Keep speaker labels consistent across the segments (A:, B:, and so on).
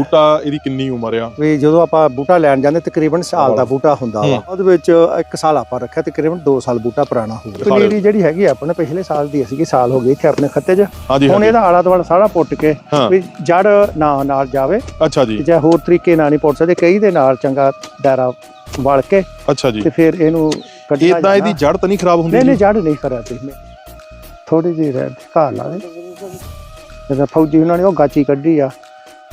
A: ਬੂਟਾ ਇਹਦੀ ਕਿੰਨੀ ਉਮਰ ਆ?
B: ਵੀ ਜਦੋਂ ਆਪਾਂ ਬੂਟਾ ਲੈਣ ਜਾਂਦੇ ਤਕਰੀਬਨ ਸਾਲ ਦਾ ਬੂਟਾ ਹੁੰਦਾ ਵਾ। ਉਹਦੇ ਵਿੱਚ ਇੱਕ ਸਾਲ ਆਪਾਂ ਰੱਖਿਆ ਤਕਰੀਬਨ 2 ਸਾਲ ਬੂਟਾ ਪੁਰਾਣਾ ਹੋ ਗਿਆ ਪਨੀਰੀ ਜਿਹੜੀ ਹੈਗੀ ਆ ਆਪਣੇ ਪਿਛਲੇ ਸਾਲ ਦੀ ਸੀਗੀ ਸਾਲ ਹੋ ਗਈ ਇੱਥੇ ਆਪਣੇ ਖੱਤੇ 'ਚ। ਹੁਣ ਇਹਦਾ ਆਲਾ ਦੁਆਲਾ ਸਾਰਾ ਪੁੱਟ ਕੇ। ਵੀ ਜੜ ਨਾ ਨਾਲ ਜਾਵੇ
A: ਅੱਛਾ ਜੀ।
B: ਜਾਂ ਹੋਰ ਤਰੀਕੇ ਨਾਲ ਨਹੀਂ ਪੁੱਟ ਸਕਦੇ ਕਈ ਦੇ ਨਾਲ ਚੰਗਾ ਦਾਇਰਾ ਵਲ ਕੇ
A: ਅੱਛਾ ਜੀ।
B: ਤੇ ਫਿਰ ਇਹਨੂੰ ਕੱਢਣਾ
A: ਇਦਾਂ ਇਹਦੀ ਜੜ ਤਾਂ ਨਹੀਂ ਖਰਾਬ ਹੁੰਦੀ
B: ਨਹੀਂ ਨਹੀਂ? ਜੜ ਨਹੀਂ ਕਰਿਆ ਤੇ ਥੋੜੀ ਜਿਹੀ ਰਹਿ ਘਾ ਲਾ ਦੇ ਜਦੋਂ ਫੌਜੀ ਉਹਨਾਂ ਨੇ ਉਹ ਗਾਚੀ ਕੱਢੀ ਆ।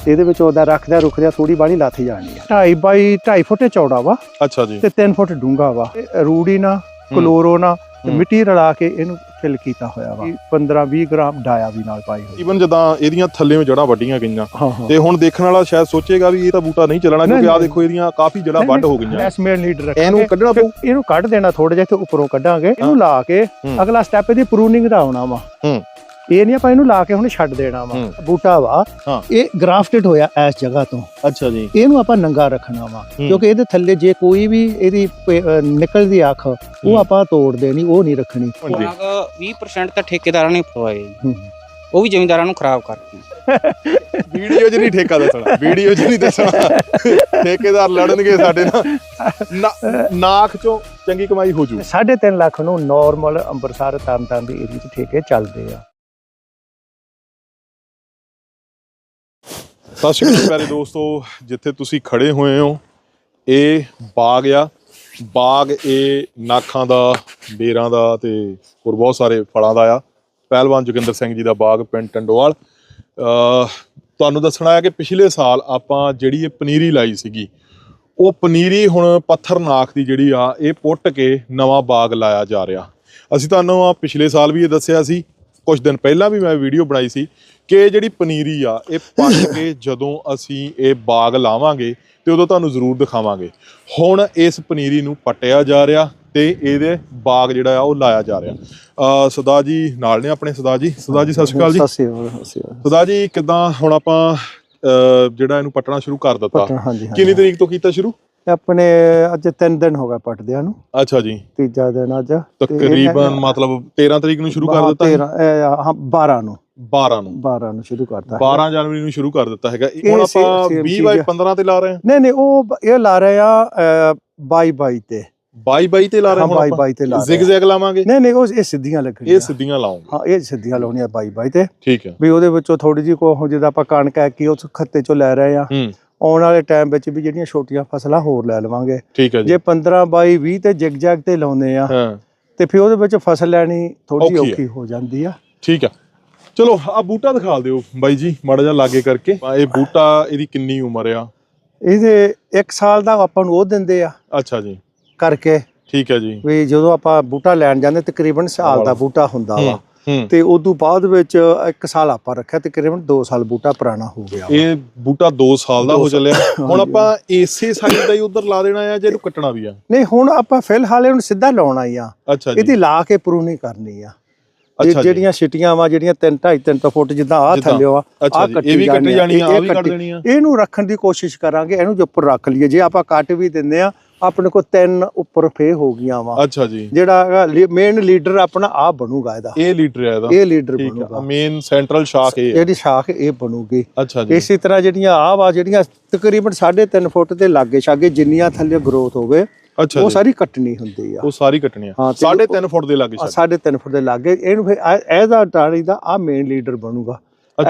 B: ਇਹਦੇ ਵਿੱਚ ਉਹਦਾ ਰੱਖਦਾ ਰੁਕਦਾ ਥੋੜੀ ਬਾਣੀ ਲੱਥ ਜਾਣੀ ਆ। 2.5 ਬਾਈ 2.5 ਫੁੱਟ ਚੌੜਾ ਵਾ
A: ਅੱਛਾ ਜੀ।
B: ਤੇ 3 ਫੁੱਟ ਡੂੰਘਾ ਵਾ। ਇਹ ਰੂੜੀ ਨਾ ਕਲੋਰੋ ਨਾ ਤੇ
A: ਹੂੰ।
B: ਮਿੱਟੀ ਰਲਾ ਕੇ ਇਹਨੂੰ ਫਿਲ ਕੀਤਾ ਹੋਇਆ ਵਾ। 15 20 ਗ੍ਰਾਮ ਡਾਇਆ ਵੀ ਨਾਲ ਪਾਈ ਹੋਈ।
A: ਈਵਨ ਜਦਾਂ ਇਹਦੀਆਂ ਥੱਲੇੋਂ ਜੜਾਂ ਵੱਡੀਆਂ ਗਈਆਂ।
B: ਹਾਂ ਹਾਂ।
A: ਤੇ ਹੁਣ ਦੇਖਣ ਵਾਲਾ ਸ਼ਾਇਦ ਸੋਚੇਗਾ ਵੀ ਇਹ ਤਾਂ ਬੂਟਾ ਨਹੀਂ ਚੱਲਣਾ
B: ਨਹੀਂ,
A: ਕਿਉਂਕਿ ਆ
B: ਨਹੀਂ।
A: ਦੇਖੋ ਇਹਦੀਆਂ ਕਾਫੀ ਜੜਾਂ ਵੱਡ ਹੋ ਗਈਆਂ।
B: ਐਸਮੇਲ ਲੀਡਰ
A: ਇਹਨੂੰ ਕੱਢਣਾ ਪਊ।
B: ਇਹਨੂੰ ਕੱਢ ਦੇਣਾ ਥੋੜਾ ਜਿਹਾ ਤੇ ਉੱਪਰੋਂ ਕੱਢਾਂਗੇ।
A: ਹਾਂ।
B: ਇਹਨੂੰ ਲਾ ਕੇ
A: ਹੂੰ।
B: ਅਗਲਾ ਸਟੈਪ ਇਹਦੀ ਪ੍ਰੂਨਿੰਗ ਦਾ ਆਉਣਾ ਵਾ।
A: ਹੂੰ।
B: ਇਹ ਨਹੀਂ ਆਪਾਂ ਇਹਨੂੰ ਲਾ ਕੇ ਹੁਣ ਛੱਡ ਦੇਣਾ ਵਾ
A: ਹੂੰ।
B: ਬੂਟਾ ਵਾ।
A: ਹਾਂ।
B: ਇਹ ਗ੍ਰਾਫਟਡ ਹੋਇਆ ਇਸ ਜਗ੍ਹਾ ਤੋਂ।
A: ਅੱਛਾ ਜੀ।
B: ਇਹਨੂੰ ਆਪਾਂ ਨੰਗਾ ਰੱਖਣਾ ਵਾ
A: ਹੂੰ।
B: ਕਿਉਂਕਿ ਇਹਦੇ ਥੱਲੇ ਜੇ ਕੋਈ ਵੀ ਇਹਦੀ ਪ- ਅਹ ਨਿਕਲਦੀ ਅੱਖ ਉਹ। ਆਪਾਂ ਤੋੜ ਦੇਣੀ ਉਹ ਨਹੀਂ ਰੱਖਣੀ।
A: ਹਾਂਜੀ।
C: ਖੁਰਾਕ 20% ਤਾਂ ਠੇਕੇਦਾਰਾਂ ਨੇ ਪਵਾਏ। ਜੀ
B: ਹੂੰ।
C: ਉਹ ਵੀ ਜ਼ਿਮੀਂਦਾਰਾਂ ਨੂੰ ਖਰਾਬ ਕਰਤੀ
A: ਵੀਡੀਓ 'ਚ ਨਹੀਂ ਠੇਕਾ ਦੱਸਣਾ ਵੀਡੀਓ 'ਚ ਨਹੀਂ ਦੱਸਣਾ। ਠੇਕੇਦਾਰ ਲੜਨਗੇ ਸਾਡੇ ਨਾਲ। ਨਾ- ਨਾਕ 'ਚੋਂ ਚੰਗੀ ਕਮਾਈ ਹੋ ਜੂ।
B: 3.5 ਲੱਖ ਨੂੰ ਨਾਰਮਲ ਅੰਮ੍ਰਿਤਸਰ ਤਰਨਤਾਰਨ ਦੀ ਏਰੀਆ 'ਚ ਠੇਕੇ ਚੱਲਦੇ ਆ।
A: ਸਤਿ ਸ਼੍ਰੀ ਅਕਾਲ ਪਿਆਰੇ ਦੋਸਤੋ, ਜਿੱਥੇ ਤੁਸੀਂ ਖੜੇ ਹੋਏ ਹੋ, ਇਹ ਬਾਗ ਆ। ਬਾਗ ਇਹ ਨਾਖਾਂ ਦਾ, ਬੇਰਾਂ ਦਾ ਤੇ ਹੋਰ ਬਹੁਤ ਸਾਰੇ ਫਲਾਂ ਦਾ ਆ। ਪਹਿਲਵਾਨ ਜੋਗਿੰਦਰ ਸਿੰਘ ਜੀ ਦਾ ਬਾਗ ਪਿੰਡ ਟੰਡੋਵਾਲ ਤੁਹਾਨੂੰ ਦੱਸਣਾ ਹੈ ਕਿ ਪਿਛਲੇ ਸਾਲ ਆਪਾਂ ਜਿਹੜੀ ਇਹ ਪਨੀਰੀ ਲਾਈ ਸੀਗੀ, ਉਹ ਪਨੀਰੀ ਹੁਣ ਪੱਥਰ ਨਾਖ ਦੀ ਜਿਹੜੀ ਆ, ਇਹ ਪੁੱਟ ਕੇ ਨਵਾਂ ਬਾਗ ਲਾਇਆ ਜਾ ਰਿਹਾ। ਅਸੀਂ ਤੁਹਾਨੂੰ ਆ ਪਿਛਲੇ ਸਾਲ ਵੀ ਇਹ ਦੱਸਿਆ ਸੀ ਕੁਝ ਦਿਨ ਪਹਿਲਾਂ ਵੀ ਮੈਂ ਵੀਡੀਓ ਬਣਾਈ ਸੀ ਕਿ ਜਿਹੜੀ ਪਨੀਰੀ ਆ ਇਹ ਪੱਟ ਕੇ ਜਦੋਂ ਅਸੀਂ ਇਹ ਬਾਗ ਲਾਵਾਂਗੇ ਤੇ ਉਦੋਂ ਤੁਹਾਨੂੰ ਜ਼ਰੂਰ ਦਿਖਾਵਾਂਗੇ। ਹੁਣ ਇਸ ਪਨੀਰੀ ਨੂੰ ਪੱਟਿਆ ਜਾ ਰਿਹਾ ਤੇ ਇਹਦੇ ਬਾਗ ਜਿਹੜਾ ਆ ਉਹ ਲਾਇਆ ਜਾ ਰਿਹਾ। ਅ ਸਦਾ ਜੀ ਨਾਲ ਨੇ ਆਪਣੇ ਸਦਾ ਜੀ ਸਦਾ ਜੀ। ਸਤਿ ਸ਼੍ਰੀ ਅਕਾਲ ਜੀ
B: ਸਤਿ ਸ਼੍ਰੀ ਅਕਾਲ।
A: ਸਦਾ ਜੀ ਕਿਦਾਂ ਹੁਣ ਆਪਾਂ ਜਿਹੜਾ ਇਹਨੂੰ ਪੱਟਣਾ ਸ਼ੁਰੂ ਕਰ ਦਿੱਤਾ? ਕਿੰਨੀ ਤਰੀਕ ਤੋਂ ਕੀਤਾ ਸ਼ੁਰੂ?
B: ਆਪਣੇ ਅੱਜ 3 ਦਿਨ ਹੋ ਗਏ ਪਟਦਿਆਂ ਨੂੰ।
A: ਅੱਛਾ ਜੀ।
B: ਤੀਜਾ ਦਿਨ ਅੱਜ।
A: ਤਕਰੀਬਨ ਮਤਲਬ 13 ਤਰੀਕ ਨੂੰ ਸ਼ੁਰੂ ਕਰ ਦਿੱਤਾ ਹੈ?
B: 13 ਇਹ, ਹਾਂ 12 ਨੂੰ।
A: 12 ਨੂੰ।
B: 12 ਨੂੰ ਸ਼ੁਰੂ ਕਰਤਾ
A: 12 ਜਨਵਰੀ ਨੂੰ ਸ਼ੁਰੂ ਕਰ ਦਿੱਤਾ ਹੈਗਾ। ਹੁਣ ਆਪਾਂ
B: ਸੇਮ
A: 20
B: ਚੀਜ਼
A: ਬਾਈ
B: ਆ।
A: 15 ਤੇ ਲਾ ਰਹੇ ਹਾਂ।
B: ਨਹੀਂ ਨਹੀਂ ਉਹ ਇਹ ਲਾ ਰਹੇ ਆ 22 22 ਤੇ।
A: 22 22 ਤੇ ਲਾ ਰਹੇ
B: ਹਾਂ
A: ਹਾਂ
B: 22
A: ਹੁਣ
B: 22 ਤੇ ਲਾ
A: ਆਪਾਂ ਜ਼ਿਗ। ਜ਼ੈਗ ਲਾਵਾਂਗੇ।
B: ਨਹੀਂ ਨਹੀਂ ਉਹ ਇਹ ਸਿੱਧੀਆਂ ਲੱਗਣੀਆਂ।
A: ਇਹ ਸਿੱਧੀਆਂ ਲਾਉਂਗੇ
B: ਹਾਂ ਇਹ ਸਿੱਧੀਆਂ ਲਾਉਣੀਆਂ 22 22 ਤੇ।
A: ਠੀਕ ਹੈ।
B: ਵੀ ਉਹਦੇ ਵਿੱਚੋਂ ਥੋੜੀ ਜਿਹੀ ਕੋ ਜਿਹਦਾ ਆਪਾਂ ਕਣਕ ਹੈ ਕਿ ਉਸ ਖੱਤੇ ਚੋਂ ਲੈ ਰਹੇ ਆ।
A: ਹੂੰ।
B: ਆਉਣ ਵਾਲੇ ਟਾਈਮ ਵਿੱਚ ਵੀ ਜਿਹੜੀਆਂ ਛੋਟੀਆਂ ਫਸਲਾਂ ਹੋਰ ਲੈ ਲਵਾਂਗੇ।
A: ਠੀਕ ਹੈ ਜੀ।
B: ਜੇ 15 22 20 ਤੇ ਜਿਗ ਜੈਗ ਤੇ ਲਾਉਂਦੇ ਆ ਤੇ ਫਿਰ ਉਹਦੇ ਵਿੱਚ ਫਸਲ ਲੈਣੀ ਥੋੜੀ
A: ਔਖੀ ਆ।
B: ਹੋ ਜਾਂਦੀ ਆ।
A: ਠੀਕ ਹੈ ਚਲੋ ਆ ਬੂਟਾ ਦਿਖਾ ਦਿਓ ਬਾਈ ਜੀ ਮਾੜਾ ਜਿਹਾ ਲਾਗੇ ਕਰਕੇ। ਆ ਇਹ ਬੂਟਾ ਇਹਦੀ ਕਿੰਨੀ ਉਮਰ ਆ?
B: ਇਹਦੇ 1 ਸਾਲ ਦਾ ਆਪਾਂ ਨੂੰ ਉਹ ਦਿੰਦੇ ਆ।
A: ਅੱਛਾ ਜੀ।
B: ਕਰਕੇ
A: ਠੀਕ ਹੈ ਜੀ।
B: ਵੀ ਜਦੋਂ ਆਪਾਂ ਬੂਟਾ ਲੈਣ ਜਾਂਦੇ ਤਕਰੀਬਨ ਸਾਲ ਦਾ ਬੂਟਾ ਹੁੰਦਾ ਵਾ। ਤੇ ਉਦੋਂ ਬਾਅਦ ਵਿੱਚ 1 ਸਾਲ ਆਪਾਂ ਰੱਖਿਆ ਤਕਰੀਬਨ 2 ਸਾਲ ਬੂਟਾ ਪੁਰਾਣਾ ਹੋ ਗਿਆ
A: ਇਹ ਬੂਟਾ 2 ਸਾਲ ਦਾ ਹੋ ਚੱਲਿਆ। ਹੁਣ। ਆਪਾਂ ਇਸੇ ਸਾਈਜ਼ ਦਾ ਹੀ ਉਧਰ ਲਾ ਦੇਣਾ ਆ ਜਾਂ ਇਹਨੂੰ ਕੱਟਣਾ ਵੀ ਆ?
B: ਨਹੀਂ ਹੁਣ ਆਪਾਂ ਫਿਲਹਾਲ ਇਹਨੂੰ ਸਿੱਧਾ ਲਾਉਣਾ ਹੀ ਆ। ਇਹਦੀ ਲਾ ਕੇ ਪ੍ਰੂਨਿੰਗ ਕਰਨੀ ਆ। ਜਿਹੜੀਆਂ ਛਿਟੀਆਂ ਵਾ ਜਿਹੜੀਆਂ 3 2.5 3 ਫੁੱਟ ਜਿੱਦਾਂ ਆ। ਥੱਲੇ ਆ
A: ਜੀ।
B: ਕੱਟੀ
A: ਇਹ ਵੀ ਕੱਟੀ ਜਾਣੀ ਆ।
B: ਇਹ
A: ਆ ਵੀ ਕੱਟ
B: ਕੱਟੀ-
A: ਦੇਣੀ ਆ।
B: ਇਹਨੂੰ ਰੱਖਣ ਦੀ ਕੋਸ਼ਿਸ਼ ਕਰਾਂਗੇ ਇਹਨੂੰ ਜੇ ਉੱਪਰ ਰੱਖ ਲਈਏ। ਜੇ ਆਪਾਂ ਕੱਟ ਵੀ ਦਿੰਦੇ ਆ ਆਪਣੇ ਕੋਲ ਤਿੰਨ ਉੱਪਰ ਫੇ ਹੋ ਗਈਆਂ ਵਾ।
A: ਅੱਛਾ ਜੀ।
B: ਜਿਹੜਾ ਮੇਨ ਲੀਡਰ ਆਪਣਾ ਆ ਬਣੂਗਾ ਇਹਦਾ।
A: ਇਹ ਲੀਟਰ ਹੈ ਇਹਦਾ।
B: ਇਹ ਲੀਡਰ ਬਣੂਗਾ।
A: ਮੇਨ ਸੈਂਟਰਲ ਸ਼ਾਖ ਇਹ
B: ਇਹਦੀ ਸ਼ਾਖ ਇਹ ਬਣੂਗੀ।
A: ਅੱਛਾ ਜੀ।
B: ਇਸੇ ਤਰ੍ਹਾਂ ਜਿਹੜੀਆਂ ਆ ਵਾ ਜਿਹੜੀਆਂ ਤਕਰੀਬਨ 3.5 ਫੁੱਟ ਦੇ ਲਾਗੇ ਛਾਗੇ ਜਿੰਨੀਆਂ ਥੱਲੇ ਗਰੋਥ ਹੋਵੇ
A: ਅੱਛਾ
B: ਉਹ ਸਾਰੀ ਕੱਟਣੀ ਹੁੰਦੀ ਆ।
A: ਉਹ ਸਾਰੀ ਕੱਟਣੀ ਆ।
B: ਹਾਂ, ਤੇ
A: 3.5 ਫੁੱਟ ਦੇ ਲਾਗੇ ਛੱਡ
B: 3.5 ਫੁੱਟ ਦੇ ਲਾਗੇ। ਇਹਨੂੰ ਫਿਰ ਇਹ- ਇਹਦਾ ਟਾਣੀ ਦਾ ਆ ਮੇਨ ਲੀਡਰ ਬਣੂਗਾ।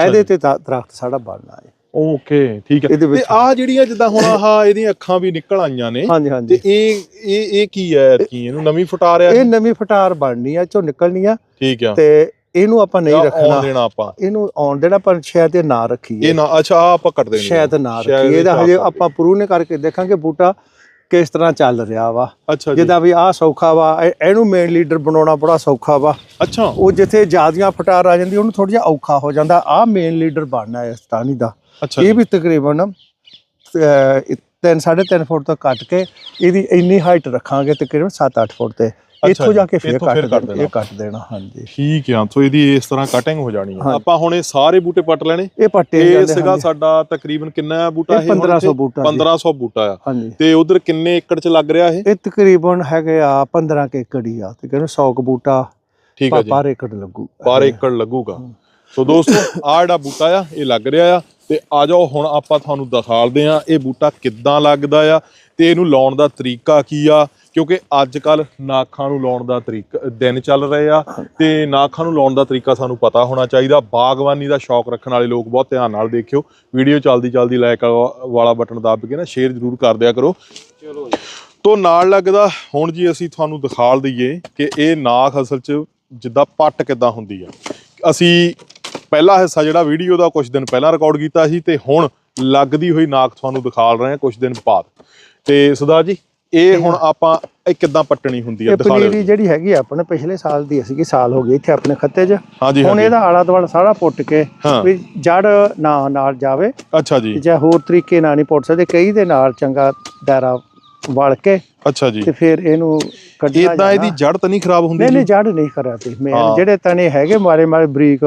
B: ਇਹਦੇ ਤੇ ਦਰਖਤ ਸਾਡਾ ਬਣਨਾ ਹੈ।
A: ਓਕੇ ਠੀਕ ਹੈ।
B: ਇਹਦੇ
A: ਤੇ
B: ਵਿੱਚ
A: ਆ ਜਿਹੜੀਆਂ ਜਿੱਦਾਂ ਹੁਣ ਆਹ ਇਹਦੀਆਂ ਅੱਖਾਂ ਵੀ ਨਿਕਲ ਆਈਆਂ ਨੇ
B: ਹਾਂਜੀ
A: ਤੇ
B: ਹਾਂਜੀ
A: ਇਹ ਇਹ ਇਹ ਕੀ ਹੈ ਕੀ ਇਹਨੂੰ ਨਵੀਂ ਫਟਾ ਰਿਹਾ
B: ਇਹ ਨਵੀਂ ਫਟਾਰ ਬਣਨੀ ਆ ਚੋਂ ਨਿਕਲਣੀ ਆ।
A: ਠੀਕ ਆ।
B: ਤੇ ਇਹਨੂੰ ਆਪਾਂ ਨਹੀਂ ਰੱਖਣਾ
A: ਆਉਣ ਦੇਣਾ ਆਪਾਂ।
B: ਇਹਨੂੰ ਆਉਣ ਦੇਣਾ ਪਰ ਸ਼ਾਇਦ ਇਹ ਨਾ ਰੱਖੀਏ।
A: ਇਹ ਨਾ ਅੱਛਾ ਆਹ ਆਪਾਂ ਕੱਟ ਦੇਣੀ ਆ।
B: ਸ਼ਾਇਦ ਨਾ
A: ਸ਼ਾਇਦ
B: ਰੱਖੀਏ। ਇਹਦਾ
A: ਇਹ
B: ਹਜੇ
A: ਤਾਂ
B: ਆਪਾਂ ਪ੍ਰੂਨੇ ਕਰਕੇ ਦੇਖਾਂਗੇ ਬੂਟਾ ਕਿਸ ਤਰ੍ਹਾਂ ਚੱਲ ਰਿਹਾ ਵਾ।
A: ਅੱਛਾ ਜੀ।
B: ਜਿੱਦਾਂ ਵੀ ਆਹ ਸੌਖਾ ਵਾ ਇਹ- ਇਹਨੂੰ ਮੇਨ ਲੀਡਰ ਬਣਾਉਣਾ ਬੜਾ ਸੌਖਾ ਵਾ।
A: ਅੱਛਾ।
B: ਉਹ ਜਿੱਥੇ ਜਿਆਦੀਆਂ ਫਟਾਰ ਆ ਜਾਂਦੀ ਉਹਨੂੰ ਥੋੜਾ ਜਿਹਾ ਔਖਾ ਹੋ ਜਾਂਦਾ। ਆਹ ਮੇਨ ਲੀਡਰ ਬਣਨਾ ਹੈ ਇਸ ਟਾਹਣੀ ਦਾ। ਇਹ ਵੀ ਤਕਰੀਬਨ 3 3.5 ਫੁੱਟ ਤੋਂ ਕੱਟ ਕੇ ਇਹਦੀ ਇੰਨੀ ਹਾਈਟ ਰੱਖਾਂਗੇ ਤਕਰੀਬਨ 7-8 ਫੁੱਟ ਤੇ। ਇੱਥੋਂ ਜਾ। ਕੇ ਫਿਰ ਕੱਟ ਦੇਣਾ। ਇਹ ਕੱਟ ਦੇਣਾ ਹਾਂਜੀ।
A: ਠੀਕ ਆ ਸੋ ਇਹਦੀ ਇਸ ਤਰ੍ਹਾਂ ਕਟਿੰਗ ਹੋ ਜਾਣੀ ਆ।
B: ਹਾਂਜੀ।
A: ਆਪਾਂ ਹੁਣ ਇਹ ਸਾਰੇ ਬੂਟੇ ਪੱਟ ਲੈਣੇ?
B: ਇਹ ਪੱਟੇ
A: ਇਹ ਸੀਗਾ। ਸਾਡਾ ਤਕਰੀਬਨ ਕਿੰਨਾ ਬੂਟਾ
B: ਇਹ
A: ਹੁਣ
B: 1500
A: ਇੱਥੇ?
B: ਬੂਟਾ ਜੀ।
A: 1500 ਬੂਟਾ ਆ। ਤੇ ਉਧਰ ਕਿੰਨੇ ਏਕੜ ਚ ਲੱਗ ਰਿਹਾ ਇਹ?
B: ਇਹ ਤਕਰੀਬਨ ਹੈਗੇ ਆ 15 ਕੇ ਏਕੜ ਹੀ ਆ। ਤੇ ਕਹਿੰਦੇ 100 ਕੁ ਬੂਟਾ
A: ਠੀਕ ਆ ਜੀ।
B: ਪਰ ਏਕੜ ਲੱਗੂ।
A: ਪਰ ਏਕੜ ਲੱਗੂਗਾ। ਸੋ ਦੋਸਤੋ ਆ ਜਿਹੜਾ ਬੂਟਾ ਆ ਇਹ ਲੱਗ ਰਿਹਾ ਆ। ਤੇ ਆ ਜਾਓ ਹੁਣ ਆਪਾਂ ਤੁਹਾਨੂੰ ਦਿਖਾਲਦੇ ਆ ਇਹ ਬੂਟਾ ਕਿੱਦਾਂ ਲੱਗਦਾ ਆ ਤੇ ਇਹਨੂੰ ਲਾਉਣ ਦਾ ਤਰੀਕਾ ਕੀ ਆ ਕਿਉਂਕਿ ਅੱਜ ਕੱਲ ਨਾਖਾਂ ਨੂੰ ਲਾਉਣ ਦਾ ਤਰੀਕਾ ਦਿਨ ਚੱਲ ਰਹੇ ਆ ਤੇ ਨਾਖਾਂ ਨੂੰ ਲਾਉਣ ਦਾ ਤਰੀਕਾ ਸਾਨੂੰ ਪਤਾ ਹੋਣਾ ਚਾਹੀਦਾ। ਬਾਗਬਾਨੀ ਦਾ ਸ਼ੌਕ ਰੱਖਣ ਵਾਲੇ ਲੋਕ ਬਹੁਤ ਧਿਆਨ ਨਾਲ ਦੇਖਿਓ। ਵੀਡੀਓ ਚੱਲਦੀ ਚੱਲਦੀ ਲਾਈਕ ਵਾਲਾ ਬਟਨ ਦੱਬ ਕੇ ਨਾ ਸ਼ੇਅਰ ਜ਼ਰੂਰ ਕਰ ਦਿਆ ਕਰੋ।
C: ਚਲੋ ਜੀ।
A: ਤੋਂ ਨਾਲ ਲੱਗਦਾ ਹੁਣ ਜੀ ਅਸੀਂ ਤੁਹਾਨੂੰ ਦਿਖਾਲ ਦਈਏ ਕਿ ਇਹ ਨਾਖ ਅਸਲ 'ਚ ਜਿੱਦਾਂ ਪੱਟ ਕਿੱਦਾਂ ਹੁੰਦੀ ਆ। ਅਸੀਂ ਪਹਿਲਾ ਹਿੱਸਾ ਜਿਹੜਾ ਵੀਡੀਓ ਦਾ ਕੁਝ ਦਿਨ ਪਹਿਲਾਂ ਰਿਕਾਰਡ ਕੀਤਾ ਸੀ ਤੇ ਹੁਣ ਲੱਗਦੀ ਹੋਈ ਨਾਖ ਤੁਹਾਨੂੰ ਦਿਖਾਲ ਰਹੇ ਹਾਂ ਕੁਝ ਦਿਨ ਬਾਅਦ। ਤੇ ਸੁਦਾ ਜੀ ਇਹ ਹੁਣ ਆਪਾਂ ਇਹ ਕਿੱਦਾਂ ਪੱਟਣੀ ਹੁੰਦੀ
B: ਇਹ
A: ਦਿਖਾ
B: ਪਨੀਰੀ ਜਿਹੜੀ ਹੈਗੀ ਆਪਣੇ ਪਿਛਲੇ ਸਾਲ ਦੀ ਸੀਗੀ ਸਾਲ ਹੋ ਗਈ ਇੱਥੇ ਆਪਣੇ ਖੱਤੇ 'ਚ। ਹੁਣ ਇਹਦਾ ਆਲਾ ਦੁਆਲਾ ਸਾਰਾ ਪੁੱਟ ਕੇ
A: ਹਾਂ।
B: ਵੀ ਜੜ ਨਾ ਨਾਲ ਜਾਵੇ
A: ਅੱਛਾ ਜੀ।
B: ਜਾਂ ਹੋਰ ਤਰੀਕੇ ਨਾਲ ਨਹੀਂ ਪੁੱਟ ਸਕਦੇ ਕਈ ਦੇ ਨਾਲ ਚੰਗਾ ਦਾਇਰਾ ਵਲ ਕੇ
A: ਅੱਛਾ ਜੀ।
B: ਤੇ ਫਿਰ ਇਹਨੂੰ ਕੱਢਣਾ
A: ਇਦਾਂ ਇਹਦੀ। ਜੜ ਤਾਂ ਨਹੀਂ ਖਰਾਬ ਹੁੰਦੀ
B: ਨਹੀਂ ਨਹੀਂ ਜੜ ਨਹੀਂ ਕਰਿਆ ਤੇ
A: ਹਾਂ।
B: ਜਿਹੜੇ ਤਣੇ ਹੈਗੇ ਮਾਰੇ ਮਾਰੇ ਬਰੀਕ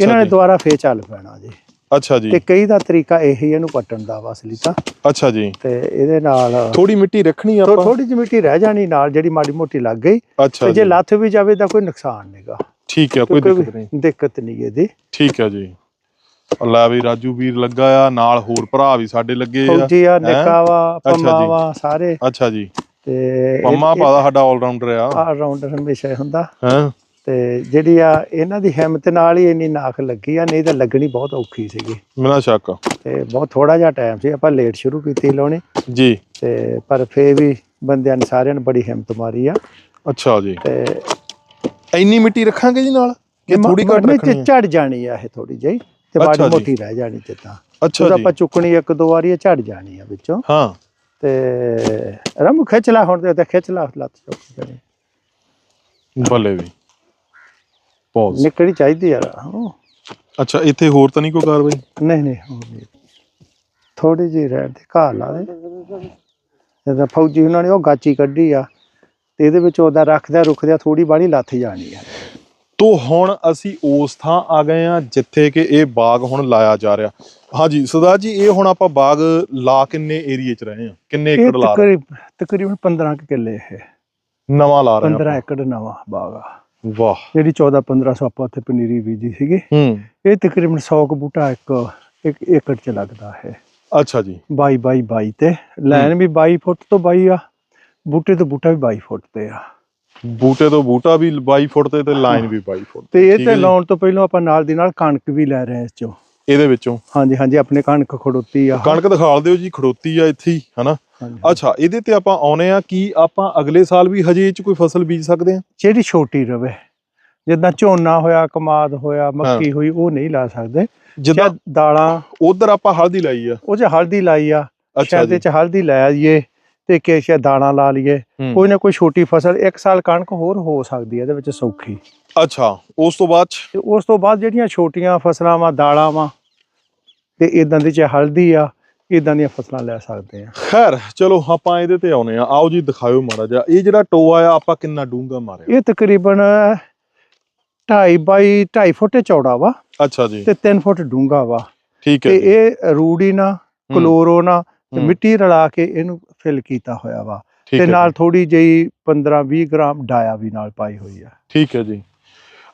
B: ਇਹਨਾਂ ਨੇ। ਦੁਬਾਰਾ ਫੇਰ ਚੱਲ ਪੈਣਾ ਜੀ।
A: ਅੱਛਾ ਜੀ।
B: ਤੇ ਕਈ ਦਾ ਤਰੀਕਾ ਇਹੀ ਇਹਨੂੰ ਪੱਟਣ ਦਾ ਵਾ ਅਸਲੀ ਤਾਂ
A: ਅੱਛਾ ਜੀ।
B: ਤੇ ਇਹਦੇ ਨਾਲ
A: ਥੋੜੀ ਮਿੱਟੀ ਰੱਖਣੀ ਆ ਆਪਾਂ
B: ਥੋੜੀ ਜਿਹੀ ਮਿੱਟੀ ਰਹਿ ਜਾਣੀ ਨਾਲ ਜਿਹੜੀ ਮਾੜੀ ਮੋਟੀ ਲੱਗ ਗਈ।
A: ਅੱਛਾ
B: ਤੇ ਜੇ
A: ਜੀ।
B: ਲੱਥ ਵੀ ਜਾਵੇ ਤਾਂ ਕੋਈ ਨੁਕਸਾਨ ਨਹੀਂਗਾ
A: ਠੀਕ ਹੈ ਕੋਈ ਦਿੱਕਤ ਨਹੀਂ।
B: ਦਿੱਕਤ ਨਹੀਂ ਇਹਦੀ।
A: ਠੀਕ ਹੈ ਜੀ। ਲੈ ਵੀ ਰਾਜੂ ਵੀਰ ਲੱਗਾ ਆ ਨਾਲ ਹੋਰ ਭਰਾ ਵੀ ਸਾਡੇ ਲੱਗੇ ਆ।
B: ਫੌਜੀ ਆ
A: ਹੈਂ?
B: ਨਿੱਕਾ ਵਾ
A: ਅੱਛਾ ਜੀ।
B: ਪੰਮਾ ਵਾ ਸਾਰੇ।
A: ਅੱਛਾ ਜੀ।
B: ਤੇ
A: ਪੰਮਾ ਪਾਦਾ ਸਾਡਾ ਆਲਰਾਊਂਡਰ ਆ।
B: ਆ ਰਾਉਂਡਰ ਹਮੇਸ਼ਾ ਹੀ ਹੁੰਦਾ।
A: ਹੈ?
B: ਤੇ ਜਿਹੜੀ ਆ ਇਹਨਾਂ ਦੀ ਹਿੰਮਤ ਨਾਲ ਹੀ ਇੰਨੀ ਨਾਖ ਲੱਗੀ ਆ ਨਹੀਂ ਤਾਂ ਲੱਗਣੀ ਬਹੁਤ ਔਖੀ ਸੀਗੀ।
A: ਬਿਨਾਂ ਸ਼ੱਕ
B: ਤੇ ਬਹੁਤ ਥੋੜਾ ਜਿਹਾ ਟਾਈਮ ਸੀ ਆਪਾਂ ਲੇਟ ਸ਼ੁਰੂ ਕੀਤੀ ਲਾਉਣੀ।
A: ਜੀ।
B: ਤੇ ਪਰ ਫੇਰ ਵੀ ਬੰਦਿਆਂ ਨੇ ਸਾਰਿਆਂ ਨੇ ਬੜੀ ਹਿੰਮਤ ਮਾਰੀ ਆ।
A: ਅੱਛਾ ਜੀ।
B: ਤੇ
A: ਇੰਨੀ ਮਿੱਟੀ ਰੱਖਾਂਗੇ ਜੀ ਨਾਲ? ਕਿ ਥੋੜੀ ਘੱਟ ਰੱਖਣੀ ਹੈ
B: ਝੜ ਜਾਣੀ ਆ ਇਹ ਥੋੜੀ ਜਿਹੀ ਤੇ
A: ਜੀ।
B: ਮੋਟੀ ਰਹਿ ਜਾਣੀ ਜਿੱਦਾਂ
A: ਅੱਛਾ ਜੀ।
B: ਆਪਾਂ ਚੁੱਕਣੀ ਇੱਕ ਦੋ ਵਾਰੀ ਝੜ ਜਾਣੀ ਆ ਵਿੱਚੋਂ।
A: ਹਾਂ।
B: ਤੇ ਰਮ ਖਿੱਚ ਲੈ ਹੁਣ ਤੇ ਖਿੱਚ ਲੈ ਲੱਤ ਚੁੱਕ ਜਾਣੀ
A: ਬੱਲੇ ਵੀ। ਪੌਜ਼
B: ਨਿਕਲਣੀ ਚਾਹੀਦੀ ਯਾਰ? ਉਹ,
A: ਅੱਛਾ ਇੱਥੇ ਹੋਰ ਤਾਂ ਨਹੀਂ ਕੋਈ ਕਾਰਵਾਈ?
B: ਨਹੀਂ ਨਹੀਂ ਥੋੜੀ ਜਿਹੀ ਰਹਿ ਦੇ ਘਾਹ ਲਾ ਦੇ। ਜਦੋਂ ਫੌਜੀ ਉਹਨਾਂ ਨੇ ਉਹ ਗਾਚੀ ਕੱਢੀ ਆ ਤੇ ਇਹਦੇ ਵਿੱਚ ਉਹਦਾ ਰੱਖਦਿਆਂ ਰੁਕਦਿਆਂ ਥੋੜੀ ਬਾੜੀ ਲੱਥ ਜਾਣੀ ਆ।
A: ਤੋ ਹੁਣ ਅਸੀਂ ਉਸ ਥਾਂ ਆ ਗਏ ਆ ਜਿੱਥੇ ਕਿ ਇਹ ਬਾਗ ਹੁਣ ਲਾਇਆ ਜਾ ਰਿਹਾ। ਹਾਂਜੀ ਸਰਦਾਰ ਜੀ ਇਹ ਹੁਣ ਆਪਾਂ ਬਾਗ ਲਾ ਕਿੰਨੇ ਏਰੀਏ 'ਚ ਰਹੇ ਆ? ਕਿੰਨੇ
B: ਇਹ
A: ਏਕੜ ਲਾ ਰਹੇ
B: ਤਕਰੀਬ ਤਕਰੀਬਨ 15 ਕੁ ਕਿੱਲੇ ਇਹ।
A: ਨਵਾਂ ਲਾ ਰਹੇ
B: 15
A: ਆ
B: ਏਕੜ ਨਵਾਂ ਬਾਗ ਆ।
A: ਵਾਹ।
B: ਜਿਹੜੀ 14 1500 ਆਪਾਂ ਉੱਥੇ ਪਨੀਰੀ ਬੀਜੀ ਸੀਗੀ
A: ਹੂੰ।
B: ਇਹ ਤਕਰੀਬਨ 100 ਕੁ ਬੂਟਾ ਇੱਕ ਇੱਕ ਏਕੜ ਚ ਲੱਗਦਾ ਹੈ।
A: ਅੱਛਾ ਜੀ।
B: 22 22 22 ਤੇ ਲਾਈਨ ਵੀ 22 ਫੁੱਟ ਤੋਂ 22 ਆ ਬੂਟੇ ਤੋਂ ਬੂਟਾ ਵੀ 22 ਫੁੱਟ ਤੇ ਆ।
A: ਬੂਟੇ ਤੋਂ ਬੂਟਾ ਵੀ 22 ਫੁੱਟ ਤੇ ਤੇ ਲਾਈਨ ਵੀ 22 ਫੁੱਟ
B: ਤੇ ਇਹ ਤੇ। ਲਾਉਣ ਤੋਂ ਪਹਿਲਾਂ ਆਪਾਂ ਨਾਲ ਦੀ ਨਾਲ ਕਣਕ ਵੀ ਲੈ ਰਹੇ ਇਸ ਚੋਂ।
A: ਇਹਦੇ ਵਿੱਚੋਂ?
B: ਹਾਂਜੀ ਹਾਂਜੀ ਆਪਣੇ ਕਣਕ ਖੜੋਤੀ ਆ।
A: ਕਣਕ ਦਿਖਾਲ ਦਿਓ ਜੀ ਖੜੋਤੀ ਆ ਇੱਥੇ ਹੀ ਹਨਾ। ਅੱਛਾ ਇਹਦੇ ਤੇ ਆਪਾਂ ਆਉਨੇ ਆ ਕਿ ਆਪਾਂ ਅਗਲੇ ਸਾਲ ਵੀ ਹਜੇ ਇਹ ਚ ਕੋਈ ਫਸਲ ਬੀਜ ਸਕਦੇ ਆ?
B: ਜਿਹੜੀ ਛੋਟੀ ਰਵੇ ਜਿੱਦਾਂ ਝੋਨਾ ਹੋਇਆ ਕਮਾਦ ਹੋਇਆ ਮੱਕੀ ਹੋਈ ਉਹ ਨਹੀਂ ਲਾ ਸਕਦੇ।
A: ਜਿੱਦਾਂ
B: ਦਾਲਾਂ।
A: ਉਧਰ ਆਪਾਂ ਹਲਦੀ ਲਾਈ ਆ।
B: ਉਹ 'ਚ ਹਲਦੀ ਲਾਈ ਆ।
A: ਅੱਛਾ ਜੀ।
B: 'ਚ ਹਲਦੀ ਲੈ ਆਈਏ ਤੇ ਕਿ ਸ਼ਾਇਦ ਦਾਣਾ ਲਾ ਲਈਏ। ਕੋਈ ਨਾ ਕੋਈ ਛੋਟੀ ਫਸਲ ਇੱਕ ਸਾਲ ਕਣਕ ਹੋਰ ਹੋ ਸਕਦੀ ਹੈ ਇਹਦੇ ਵਿੱਚ ਸੌਖੀ।
A: ਅੱਛਾ ਉਸ ਤੋਂ ਬਾਅਦ
B: ਉਸ ਤੋਂ ਬਾਅਦ ਜਿਹੜੀਆਂ ਛੋਟੀਆਂ ਫਸਲਾਂ ਵਾ ਦਾਲਾਂ ਵਾ ਤੇ ਇਦਾਂ ਦੀ ਚ ਹਲਦੀ ਆ ਇਦਾਂ ਦੀਆਂ ਫਸਲਾਂ ਲੈ ਸਕਦੇ ਆ?
A: ਖੈਰ ਚਲੋ ਆਪਾਂ ਇਹਦੇ ਤੇ ਆਉਨੇ ਆ। ਆਓ ਜੀ ਦਿਖਾਇਓ ਮਾੜਾ ਜਿਹਾ। ਇਹ ਜਿਹੜਾ ਟੋਆ ਆ ਆਪਾਂ ਕਿੰਨਾ ਡੂੰਗਾ ਮਾਰਿਆ?
B: ਇਹ ਤਕਰੀਬਨ 2.5 ਬਾਈ 2.5 ਫੁੱਟ ਚੌੜਾ ਵਾ
A: ਅੱਛਾ ਜੀ।
B: ਤੇ 3 ਫੁੱਟ ਡੂੰਘਾ ਵਾ।
A: ਠੀਕ ਹੈ
B: ਤੇ ਇਹ ਰੂੜੀ ਨਾ ਕਲੋਰੋ ਨਾ ਤੇ ਮਿੱਟੀ ਰਲਾ ਕੇ ਇਹਨੂੰ ਫਿਲ ਕੀਤਾ ਹੋਇਆ ਵਾ। ਤੇ ਨਾਲ ਥੋੜੀ ਜਿਹੀ 15 20 ਗ੍ਰਾਮ ਡਾਇਆ ਵੀ ਨਾਲ ਪਾਈ ਹੋਈ ਆ।
A: ਠੀਕ ਹੈ ਜੀ।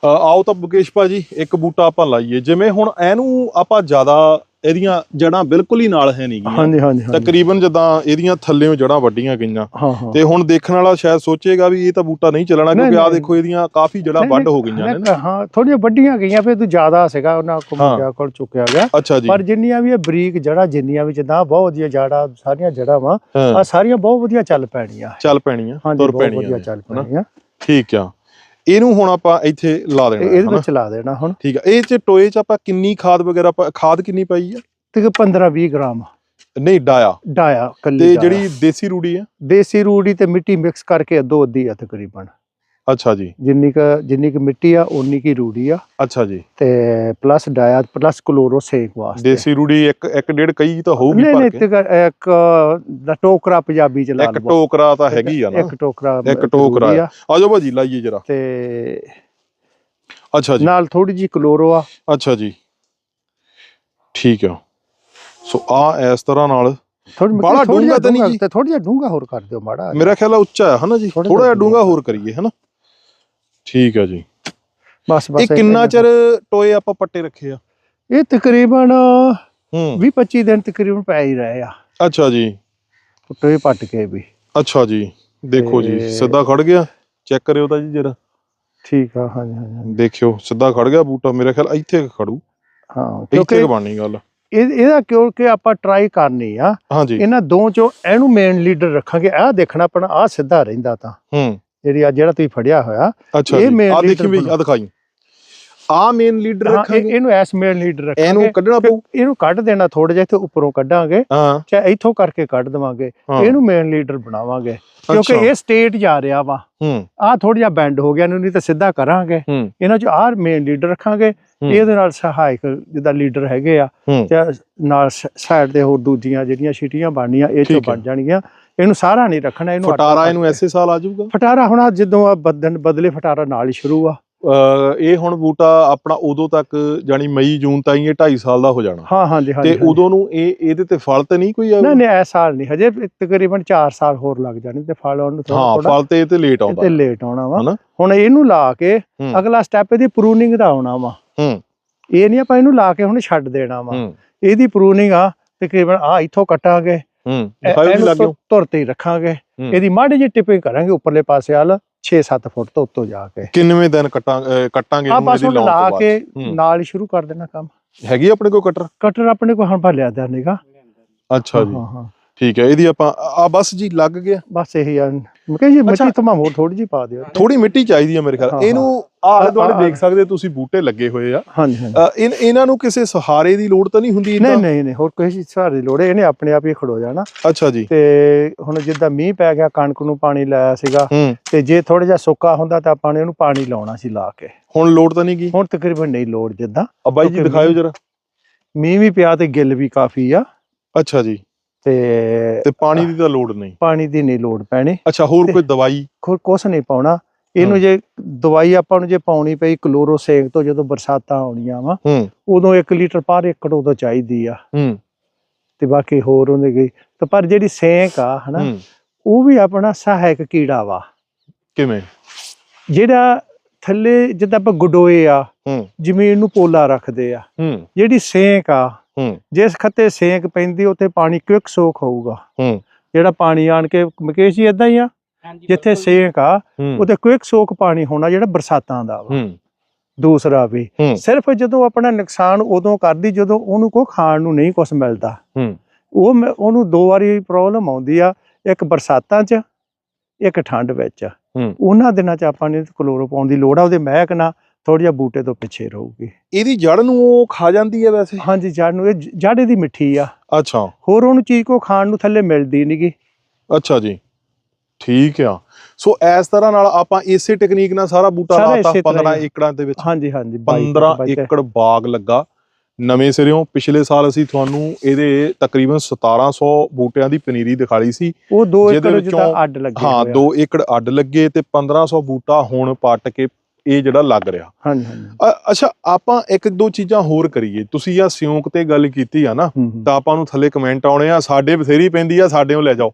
A: ਆਓ ਤਾਂ ਮੁਕੇਸ਼ ਭਾਜੀ ਇੱਕ ਬੂਟਾ ਆਪਾਂ ਲਾਈਏ। ਜਿਵੇਂ ਹੁਣ ਇਹਨੂੰ ਆਪਾਂ ਜ਼ਿਆਦਾ ਇਹਦੀਆਂ ਜੜਾਂ ਬਿਲਕੁਲ ਹੀ ਨਾਲ ਹੈ ਨਹੀਂ ਗੀਆਂ
B: ਹਾਂਜੀ ਹਾਂਜੀ।
A: ਤਕਰੀਬਨ ਜਦਾਂ ਇਹਦੀਆਂ ਥੱਲੇੋਂ ਜੜਾਂ ਵੱਡੀਆਂ ਗਈਆਂ। ਤੇ ਹੁਣ ਦੇਖਣ ਵਾਲਾ ਸ਼ਾਇਦ ਸੋਚੇਗਾ ਵੀ ਇਹ ਤਾਂ ਬੂਟਾ ਨਹੀਂ ਚੱਲਣਾ ਕਿਉਂਕਿ ਆ। ਦੇਖੋ ਇਹਦੀਆਂ ਕਾਫੀ ਜੜਾਂ ਵੱਡ ਹੋ ਗਈਆਂ ਨੇ
B: ਹਾਂ ਥੋੜੀਆਂ ਵੱਡੀਆਂ ਗਈਆਂ ਫਿਰ ਤੂੰ ਜ਼ਿਆਦਾ ਸੀਗਾ ਉਹਨਾਂ ਕੋਲ ਕੋਲ ਚੁੱਕਿਆ ਗਿਆ।
A: ਅੱਛਾ ਜੀ।
B: ਪਰ ਜਿੰਨੀਆਂ ਵੀ ਇਹ ਬਰੀਕ ਜੜਾ ਜਿੰਨੀਆਂ ਵੀ ਜਿੱਦਾਂ ਬਹੁਤ ਵਧੀਆ ਜੜਾ ਸਾਰੀਆਂ ਜੜਾਂ ਵਾ ਆ ਸਾਰੀਆਂ ਬਹੁਤ ਵਧੀਆ ਚੱਲ ਪੈਣੀਆਂ।
A: ਚੱਲ ਪੈਣੀਆਂ ਤੁਰ
B: ਬਹੁਤ
A: ਪੈਣੀਆਂ
B: ਵਧੀਆ ਚੱਲ? ਪੈਣੀਆਂ।
A: ਠੀਕ ਆ। ਇਹਨੂੰ ਹੁਣ ਆਪਾਂ ਇੱਥੇ ਲਾ ਦੇਣਾ
B: ਇਹਦੇ? ਵਿੱਚ ਲਾ ਦੇਣਾ ਹੁਣ।
A: ਠੀਕ ਆ ਇਹ ਚ ਟੋਏ ਚ ਆਪਾਂ ਕਿੰਨੀ ਖਾਦ ਵਗੈਰਾ ਖਾਦ ਕਿੰਨੀ ਪਾਈ ਆ?
B: ਤੇ 15 20 ਗ੍ਰਾਮ।
A: ਨਹੀਂ ਡਾਇਆ।
B: ਡਾਇਆ ਕੱਲੀ
A: ਤੇ। ਜਿਹੜੀ ਦੇਸੀ ਰੂੜੀ ਆ?
B: ਦੇਸੀ ਰੂੜੀ ਤੇ ਮਿੱਟੀ ਮਿਕਸ ਕਰਕੇ ਅੱਧੋ ਅੱਧੀ ਆ ਤਕਰੀਬਨ।
A: ਅੱਛਾ ਜੀ।
B: ਜਿੰਨੀ ਕ ਜਿੰਨੀ ਕ ਮਿੱਟੀ ਆ ਉਨੀ ਕੀ ਰੂੜੀ ਆ।
A: ਅੱਛਾ ਜੀ।
B: ਤੇ ਪਲੱਸ ਡਾਇਆ ਪਲੱਸ ਕਲੋਰੋ ਸੇਕ ਵਾਸਤੇ।
A: ਦੇਸੀ ਰੂੜੀ ਇੱਕ ਇੱਕ ਡੇਢ ਕਈ ਤਾਂ ਹੋਊਗੀ
B: ਨਹੀਂ
A: ਭਰ
B: ਨਹੀਂ ਤੇ ਇੱਕ ਦਾ ਟੋਕਰਾ ਪੰਜਾਬੀ ਚ ਲਾ
A: ਇੱਕ
B: ਲਓ।
A: ਟੋਕਰਾ ਤਾਂ ਹੈਗੀ ਆ ਨਾ।
B: ਇੱਕ ਟੋਕਰਾ
A: ਇੱਕ ਟੋਕਰਾ ਆ। ਆਜੋ ਭਾਜੀ ਲਾਈਏ ਜਰਾ।
B: ਤੇ
A: ਅੱਛਾ ਜੀ।
B: ਨਾਲ ਥੋੜੀ ਜੀ ਕਲੋਰੋ ਆ।
A: ਅੱਛਾ ਜੀ। ਠੀਕ ਆ। ਸੋ ਆ ਇਸ ਤਰ੍ਹਾਂ ਨਾਲ ਬਾਹਲਾ ਡੂੰਘਾ ਤਾਂ ਨਹੀਂ ਜੀ?
B: ਥੋੜੀ ਜਿਹਾ ਡੂੰਗਾ ਹੋਰ ਕਰ ਦਿਓ ਮਾੜਾ
A: ਮੇਰਾ ਖਿਆਲ ਆ ਉੱਚਾ ਹੈ ਹਨਾ ਜੀ। ਥੋੜਾ ਜਿਹਾ ਡੂੰਗਾ ਹੋਰ ਕਰੀਏ ਹਨਾ? ਠੀਕ ਆ ਜੀ।
B: ਬਸ ਬਸ
A: ਇਹ ਕਿੰਨਾ ਚਿਰ ਟੋਏ ਆਪਾਂ ਪੱਟੇ ਰੱਖੇ ਆ?
B: ਇਹ ਤਕਰੀਬਨ
A: ਹੂੰ।
B: 20 25 ਦਿਨ ਤਕਰੀਬਨ ਪੈ ਹੀ ਰਹੇ ਆ।
A: ਅੱਛਾ ਜੀ।
B: ਟੋਏ ਪੱਟ ਕੇ ਵੀ।
A: ਅੱਛਾ ਜੀ। ਦੇਖੋ ਜੀ ਸਿੱਧਾ ਖੜ ਗਿਆ? ਚੈੱਕ ਕਰਿਓ ਤਾਂ ਜੀ ਜਰਾ।
B: ਠੀਕ ਆ ਹਾਂਜੀ ਹਾਂਜੀ।
A: ਦੇਖਿਓ ਸਿੱਧਾ ਖੜ ਗਿਆ ਬੂਟਾ? ਮੇਰੇ ਖਿਆਲ ਇੱਥੇ ਖੜੂ।
B: ਹਾਂ ਕਿਉਂਕਿ
A: ਬਣਨੀ ਗੱਲ।
B: ਇਹ ਇਹਦਾ ਕਿਉਂਕਿ ਆਪਾਂ ਟਰਾਈ ਕਰਨੀ ਆ। ਇਹਨਾਂ ਦੋ ਚੋਂ ਇਹਨੂੰ ਮੇਨ ਲੀਡਰ ਰੱਖਾਂਗੇ। ਆਹ ਦੇਖਣਾ ਆਪਣਾ ਆਹ ਸਿੱਧਾ ਰਹਿੰਦਾ ਤਾਂ।
A: ਹੂੰ।
B: ਜਿਹੜੀ ਆ ਜਿਹੜਾ ਤੁਸੀਂ ਫੜਿਆ ਹੋਇਆ
A: ਅੱਛਾ
B: ਇਹ main
A: ਆ ਦੇਖੀ ਵੀ ਆ। ਦਿਖਾਈ। ਆ ਮੇਨ ਲੀਡਰ ਰੱਖਾਂਗੇ।
B: ਇਹਨੂੰ ਐਸ ਮੇਨ ਲੀਡਰ ਰੱਖਾਂਗੇ।
A: ਇਹਨੂੰ ਕੱਢਣਾ ਪਊ।
B: ਇਹਨੂੰ ਕੱਢ ਦੇਣਾ ਥੋੜਾ ਜਿਹਾ ਇੱਥੇ ਉੱਪਰੋਂ ਕੱਢਾਂਗੇ। ਚਾਹੇ ਇੱਥੋਂ ਕਰਕੇ ਕੱਢ ਦਵਾਂਗੇ। ਇਹਨੂੰ ਮੇਨ ਲੀਡਰ ਬਣਾਵਾਂਗੇ। ਕਿਉਂਕਿ। ਇਹ ਸਟੇਟ ਜਾ ਰਿਹਾ ਵਾ।
A: ਹੂੰ।
B: ਆਹ ਥੋੜਾ ਜਿਹਾ ਬੈਂਡ ਹੋ ਗਿਆ ਇਹਨੂੰ ਨਹੀਂ ਤਾਂ ਸਿੱਧਾ ਕਰਾਂਗੇ। ਇਹਨਾਂ ਚ ਆਹ ਮੇਨ ਲੀਡਰ ਰੱਖਾਂਗੇ। ਇਹਦੇ ਨਾਲ ਸਹਾਇਕ ਜਿੱਦਾਂ ਲੀਡਰ ਹੈਗੇ ਆ ਤੇ ਨਾਲ ਸਾਈਡ ਤੇ ਹੋਰ ਦੂਜੀਆਂ ਜਿਹੜੀਆਂ ਛਿਟੀਆਂ ਬਣਨੀਆਂ ਇਹ ਚੋਂ। ਬਣ ਜਾਣਗੀਆਂ। ਇਹਨੂੰ ਸਾਰਾ ਨਹੀਂ ਰੱਖਣਾ ਇਹਨੂੰ
A: ਫਟਾਰਾ ਇਹਨੂੰ। ਐਸੇ ਸਾਲ ਆ ਜਾਊਗਾ?
B: ਫਟਾਰਾ ਹੁਣ ਜਦੋਂ ਆ ਬਦਨ ਬਦਲੇ ਫਟਾਰਾ ਨਾਲ ਹੀ ਸ਼ੁਰੂ ਆ।
A: ਇਹ ਹੁਣ ਬੂਟਾ ਆਪਣਾ ਉਦੋਂ ਤੱਕ ਜਾਨੀ ਮਈ ਜੂਨ ਤਾਈਂ ਇਹ 2.5 ਸਾਲ ਦਾ ਹੋ ਜਾਣਾ।
B: ਹਾਂ ਹਾਂਜੀ ਹਾਂਜੀ
A: ਤੇ
B: ਹਾਂਜੀ।
A: ਉਦੋਂ ਨੂੰ ਇਹ ਇਹਦੇ ਤੇ ਫਲ ਤੇ ਨਹੀਂ ਕੋਈ
B: ਨਹੀਂ ਨਹੀਂ ਐ ਸਾਲ ਨਹੀਂ ਹਜੇ ਤਕਰੀਬਨ 4 ਸਾਲ ਹੋਰ ਲੱਗ ਜਾਣੇ ਤੇ ਫਲ ਆਉਣ ਨੂੰ ਥੋੜਾ
A: ਹਾਂ ਫਲ ਤੇ ਇਹ ਤੇ ਲੇਟ ਆਉਂਦਾ।
B: ਤੇ ਲੇਟ ਆਉਣਾ ਵਾ? ਹੁਣ ਇਹਨੂੰ ਲਾ ਕੇ
A: ਹੂੰ।
B: ਅਗਲਾ ਸਟੈਪ ਇਹਦੀ ਪ੍ਰੂਨਿੰਗ ਦਾ ਆਉਣਾ ਵਾ।
A: ਹੂੰ।
B: ਇਹ ਨਹੀਂ ਆਪਾਂ ਇਹਨੂੰ ਲਾ ਕੇ ਹੁਣ ਛੱਡ ਦੇਣਾ ਵਾ।
A: ਹੂੰ।
B: ਇਹਦੀ ਪ੍ਰੂਨਿੰਗ ਆ ਤਕਰੀਬਨ ਆ ਇੱਥੋਂ ਕੱਟਾਂਗੇ।
A: ਹੂੰ
B: ਇਹ-
A: ਦਿਖਾਓ ਜੀ ਲੱਗਿਓ
B: ਤੁਰ- ਤੇ ਹੀ ਰੱਖਾਂਗੇ। ਇਹਦੀ ਮਾੜੀ ਜਿਹੀ ਟਿਪਿੰਗ ਕਰਾਂਗੇ ਉੱਪਰਲੇ ਪਾਸੇ ਵੱਲ 6-7 ਫੁੱਟ ਤੋਂ ਉੱਤੋਂ ਜਾ ਕੇ।
A: ਕਿੰਨਵੇਂ ਦਿਨ ਕੱਟਾਂਗੇ
B: ਆ
A: ਇਹਨੂੰ ਇਹਦੀ
B: ਹੁਣ
A: ਲਾਉਣ
B: ਲਾ
A: ਤੋਂ ਬਾਅਦ?
B: ਕੇ। ਨਾਲ ਹੀ ਸ਼ੁਰੂ ਕਰ ਦੇਣਾ ਕੰਮ।
A: ਹੈਗੀ ਆਪਣੇ ਕੋਲ ਕਟਰ?
B: ਕਟਰ ਆਪਣੇ ਕੋਲ ਹੁਣ ਭਲਿਆ ਦਾ ਨਹੀਂਗਾ।
A: ਅੱਛਾ ਜੀ।
B: ਹਾਂ ਹਾਂ
A: ਠੀਕ ਹੈ ਇਹਦੀ ਆਪਾਂ ਆ ਬਸ ਜੀ ਲੱਗ ਗਿਆ।
B: ਬਸ ਇਹੀ ਆ। ਮੈਂ ਕਿਹਾ ਜੀ। ਮਿੱਟੀ ਤੋਂ ਹੋਰ ਥੋੜੀ ਜਿਹੀ ਪਾ ਦਿਓ।
A: ਥੋੜੀ ਮਿੱਟੀ ਚਾਹੀਦੀ ਆ ਮੇਰੇ ਖਿਆਲ। ਇਹਨੂੰ ਆਲੇ ਦੁਆਲੇ। ਦੇਖ ਸਕਦੇ ਤੁਸੀਂ ਬੂਟੇ ਲੱਗੇ ਹੋਏ ਆ।
B: ਹਾਂਜੀ ਹਾਂਜੀ।
A: ਇਹਨਾਂ ਨੂੰ ਕਿਸੇ ਸਹਾਰੇ ਦੀ ਲੋੜ ਤਾਂ ਨਹੀਂ ਹੁੰਦੀ
B: ਨਹੀਂ? ਨਹੀਂ ਨਹੀਂ ਹੋਰ ਕੋਈ ਸਹਾਰੇ ਦੀ ਲੋੜ ਇਹਨੇ ਆਪਣੇ ਆਪ ਹੀ ਖੜੋ ਜਾਣਾ।
A: ਅੱਛਾ ਜੀ।
B: ਤੇ ਹੁਣ ਜਿੱਦਾਂ ਮੀਂਹ ਪੈ ਗਿਆ ਕਣਕ ਨੂੰ ਪਾਣੀ ਲਾਇਆ ਸੀਗਾ ਤੇ ਜੇ ਥੋੜਾ ਜਿਹਾ ਸੁੱਕਾ ਹੁੰਦਾ ਤਾਂ ਆਪਾਂ ਨੇ ਉਹਨੂੰ ਪਾਣੀ ਲਾਉਣਾ ਸੀ ਲਾ ਕੇ।
A: ਹੁਣ ਲੋੜ ਤਾਂ ਨਹੀਂ ਗਈ
B: ਹੁਣ ਤਕਰੀਬਨ ਨਹੀਂ ਲੋੜ ਜਿੱਦਾਂ।
A: ਆ ਬਾਈ ਜੀ ਦਿਖਾਇਓ ਜਰਾ।
B: ਮੀਂਹ ਵੀ ਪਿਆ ਤੇ ਗਿੱਲ ਵੀ ਕਾਫੀ ਆ।
A: ਅੱਛਾ ਜੀ।
B: ਤੇ
A: ਤੇ ਪਾਣੀ ਦੀ ਤਾਂ ਲੋੜ ਨਹੀਂ।
B: ਪਾਣੀ ਦੀ ਨਹੀਂ ਲੋੜ ਪੈਣੀ।
A: ਅੱਛਾ ਹੋਰ ਕੋਈ ਦਵਾਈ?
B: ਹੋਰ ਕੁਛ ਨਹੀਂ ਪਾਉਣਾ। ਇਹਨੂੰ। ਜੇ ਦਵਾਈ ਆਪਾਂ ਨੂੰ ਜੇ ਪਾਉਣੀ ਪਈ ਕਲੋਰੋਸੇਕ ਤੋਂ ਜਦੋਂ ਬਰਸਾਤਾਂ ਆਉਣੀਆਂ ਵਾ ਉਦੋਂ 1 ਲੀਟਰ ਪਰ ਏਕੜ ਉਦੋਂ ਚਾਹੀਦੀ ਆ। ਤੇ ਬਾਕੀ ਹੋਰ ਉਹਦੇ ਗਈ ਤੇ ਪਰ ਜਿਹੜੀ ਸੇਂਕ ਆ ਹਨਾ ਉਹ ਵੀ ਆਪਣਾ ਸਹਾਇਕ ਕੀੜਾ ਵਾ।
A: ਕਿਵੇਂ?
B: ਜਿਹੜਾ ਥੱਲੇ ਜਿੱਦਾਂ ਆਪਾਂ ਗਡੋਏ ਆ ਜ਼ਮੀਨ ਨੂੰ ਪੋਲਾ ਰੱਖਦੇ ਆ। ਜਿਹੜੀ ਸੇਂਕ ਆ ਜਿਸ ਖੱਤੇ ਸੇਂਕ ਪੈਂਦੀ ਉੱਥੇ ਪਾਣੀ ਕੁਇਕ ਸੋਖ ਹੋਊਗਾ? ਜਿਹੜਾ ਪਾਣੀ ਆਣ ਕੇ ਮਕੇਸ਼ ਜੀ ਇਦਾਂ ਹੀ ਆ? ਜਿੱਥੇ ਸੇਂਕ ਆ ਉਹਦੇ ਕੁਇਕ ਸੋਖ ਪਾਣੀ ਹੋਣਾ ਜਿਹੜਾ ਬਰਸਾਤਾਂ ਦਾ ਵਾ। ਦੂਸਰਾ ਵੀ। ਸਿਰਫ ਜਦੋਂ ਆਪਣਾ ਨੁਕਸਾਨ ਉਦੋਂ ਕਰਦੀ ਜਦੋਂ ਉਹਨੂੰ ਕੋਈ ਖਾਣ ਨੂੰ ਨਹੀਂ ਕੁਝ ਮਿਲਦਾ। ਉਹ ਉਹਨੂੰ ਦੋ ਵਾਰੀ ਪ੍ਰੋਬਲਮ ਆਉਂਦੀ ਆ ਇੱਕ ਬਰਸਾਤਾਂ 'ਚ ਇੱਕ ਠੰਡ ਵਿੱਚ। ਉਹਨਾਂ ਦਿਨਾਂ 'ਚ ਆਪਾਂ ਨੇ ਕਲੋਰੋ ਪਾਉਣ ਦੀ ਲੋੜ ਆ ਉਹਦੇ ਮਹਿਕ ਨਾਲ ਥੋੜੀ ਜਿਹਾ ਬੂਟੇ ਤੋਂ ਪਿੱਛੇ ਰਹੂਗੀ।
A: ਇਹਦੀ ਜੜ ਨੂੰ ਉਹ ਖਾ ਜਾਂਦੀ ਹੈ ਵੈਸੇ?
B: ਹਾਂਜੀ ਜੜ ਨੂੰ ਇਹ ਜੜ ਇਹਦੀ ਮਿੱਠੀ ਆ।
A: ਅੱਛਾ।
B: ਹੋਰ ਉਹਨੂੰ ਚੀਜ਼ ਕੋ ਖਾਣ ਨੂੰ ਥੱਲੇ ਮਿਲਦੀ ਨਹੀਂਗੀ
A: ਅੱਛਾ ਜੀ। ਠੀਕ ਆ। ਸੋ ਇਸ ਤਰ੍ਹਾਂ ਨਾਲ ਆਪਾਂ ਇਸੇ ਟੈਕਨੀਕ ਨਾਲ ਸਾਰਾ ਬੂਟਾ ਲਾਤਾ
B: ਇਸੇ ਤਰ੍ਹਾਂ
A: 15
B: ਹੀ।
A: ਏਕੜਾਂ ਦੇ ਵਿੱਚ।
B: ਹਾਂਜੀ ਹਾਂਜੀ ਬਾਈ
A: 15
B: ਬਾਈ ਤੇ-
A: ਏਕੜ ਬਾਗ ਲੱਗਾ। ਨਵੇਂ ਸਿਰਿਓਂ ਪਿਛਲੇ ਸਾਲ ਅਸੀਂ ਤੁਹਾਨੂੰ ਇਹਦੇ ਤਕਰੀਬਨ 1700 ਬੂਟਿਆਂ ਦੀ ਪਨੀਰੀ ਦਿਖਾਈ ਸੀ।
B: ਉਹ ਦੋ
A: ਜਿਹਦੇ
B: ਏਕੜ ਜਿੱਦਾਂ ਅੱਡ ਲੱਗੇ
A: ਹਾਂ
B: ਹੋਏ ਆ।
A: 2 ਏਕੜ ਅੱਡ ਲੱਗੇ ਤੇ 1500 ਬੂਟਾ ਹੁਣ ਪੱਟ ਕੇ ਇਹ ਜਿਹੜਾ ਲੱਗ ਰਿਹਾ।
B: ਹਾਂਜੀ ਹਾਂਜੀ।
A: ਅੱਛਾ ਆਪਾਂ ਇੱਕ ਦੋ ਚੀਜ਼ਾਂ ਹੋਰ ਕਰੀਏ। ਤੁਸੀਂ ਆ ਸਿਉਂਕ ਤੇ ਗੱਲ ਕੀਤੀ ਆ ਨਾ। ਤਾਂ ਆਪਾਂ ਨੂੰ ਥੱਲੇ ਕਮੈਂਟ ਆਉਣੇ ਆ। ਸਾਡੇ ਬਥੇਰੀ ਪੈਂਦੀ ਆ ਸਾਡੇੋਂ ਲੈ ਜਾਓ।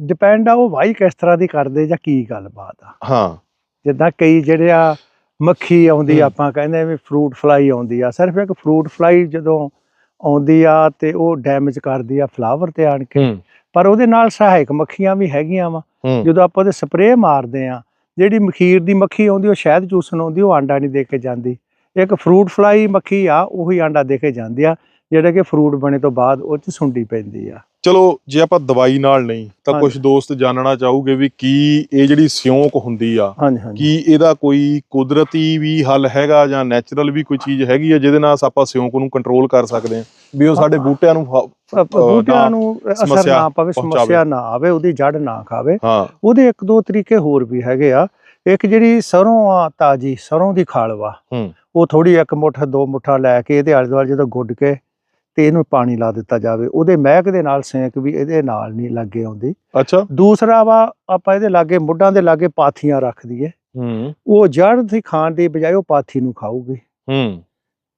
B: ਡਿਪੈਂਡ ਆ ਉਹ ਵਾਈ ਕਿਸ ਤਰ੍ਹਾਂ ਦੀ ਕਰਦੇ ਜਾਂ ਕੀ ਗੱਲਬਾਤ ਆ।
A: ਹਾਂ।
B: ਜਿੱਦਾਂ ਕਈ ਜਿਹੜੇ ਆ ਮੱਖੀ ਆਉਂਦੀ ਆਪਾਂ ਕਹਿੰਦੇ ਵੀ ਫਰੂਟ ਫਲਾਈ ਆਉਂਦੀ ਆ ਸਿਰਫ ਇੱਕ ਫਰੂਟ ਫਲਾਈ ਜਦੋਂ ਆਉਂਦੀ ਆ ਤੇ ਉਹ ਡੈਮੇਜ ਕਰਦੀ ਆ ਫਲਾਵਰ ਤੇ ਆਣ ਕੇ। ਪਰ ਉਹਦੇ ਨਾਲ ਸਹਾਇਕ ਮੱਖੀਆਂ ਵੀ ਹੈਗੀਆਂ ਵਾ। ਜਦੋਂ ਆਪਾਂ ਉਹਦੇ ਸਪਰੇਅ ਮਾਰਦੇ ਆ ਜਿਹੜੀ ਮਖੀਰ ਦੀ ਮੱਖੀ ਆਉਂਦੀ ਉਹ ਸ਼ਹਿਦ ਚੂਸਣ ਆਉਂਦੀ ਉਹ ਆਂਡਾ ਨਹੀਂ ਦੇ ਕੇ ਜਾਂਦੀ। ਇੱਕ ਫਰੂਟ ਫਲਾਈ ਮੱਖੀ ਆ ਉਹੀ ਆਂਡਾ ਦੇ ਕੇ ਜਾਂਦੀ ਆ। ਜਿਹੜਾ ਕਿ ਫਰੂਟ ਬਣੇ ਤੋਂ ਬਾਅਦ ਉਹ ਚ ਸੁੰਡੀ ਪੈਂਦੀ ਆ
A: ਚਲੋ ਜੇ ਆਪਾਂ ਦਵਾਈ ਨਾਲ ਨਹੀਂ ਤਾਂ। ਕੁਝ ਦੋਸਤ ਜਾਣਨਾ ਚਾਹੂਗੇ ਵੀ ਕੀ ਇਹ ਜਿਹੜੀ ਸਿਉਂਕ ਹੁੰਦੀ ਆ ਕੀ ਇਹਦਾ ਕੋਈ ਕੁਦਰਤੀ ਵੀ ਹੱਲ ਹੈਗਾ ਜਾਂ ਨੈਚੁਰਲ ਵੀ ਕੋਈ ਚੀਜ਼ ਹੈਗੀ ਆ ਜਿਹਦੇ ਨਾਲ ਆਪਾਂ ਸਿਉਂਕ ਨੂੰ ਕੰਟਰੋਲ ਕਰ ਸਕਦੇ ਹਾਂ ਵੀ ਉਹ ਸਾਡੇ ਬੂਟਿਆਂ ਨੂੰ
B: ਬੂਟਿਆਂ ਨੂੰ ਅਸਰ ਨਾ ਪਵੇ। ਸਮੱਸਿਆ ਨਾ ਆਵੇ ਉਹਦੀ ਜੜ ਨਾ ਖਾਵੇ ਉਹਦੇ ਇੱਕ ਦੋ ਤਰੀਕੇ ਹੋਰ ਵੀ ਹੈਗੇ ਆ ਇੱਕ ਜਿਹੜੀ ਸਰੋਂ ਆ ਤਾਜੀ ਸਰੋਂ ਦੀ ਖਾਲ ਵਾ
A: ਹੂੰ।
B: ਉਹ ਥੋੜੀ ਇੱਕ ਮੁੱਠ ਦੋ ਮੁੱਠਾ ਲੈ ਕੇ ਇਹਦੇ ਆਲੇ ਦੁਆਲੇ ਜਦੋਂ ਗੁੱਡ ਕੇ ਤੇ ਇਹਨੂੰ ਪਾਣੀ ਲਾ ਦਿੱਤਾ ਜਾਵੇ। ਉਹਦੇ ਮਹਿਕ ਦੇ ਨਾਲ ਸੇਕ ਵੀ ਇਹਦੇ ਨਾਲ ਨਹੀਂ ਲੱਗੇ ਆਉਂਦੀ।
A: ਅੱਛਾ।
B: ਦੂਸਰਾ ਵਾ ਆਪਾਂ ਇਹਦੇ ਲਾਗੇ ਮੁੱਢਾਂ ਦੇ ਲਾਗੇ ਪਾਥੀਆਂ ਰੱਖ ਦਈਏ
A: ਹੂੰ।
B: ਉਹ ਜੜ ਦੀ ਖਾਣ ਦੀ ਬਜਾਏ ਉਹ ਪਾਥੀ ਨੂੰ ਖਾਊਗੀ।
A: ਹੂੰ।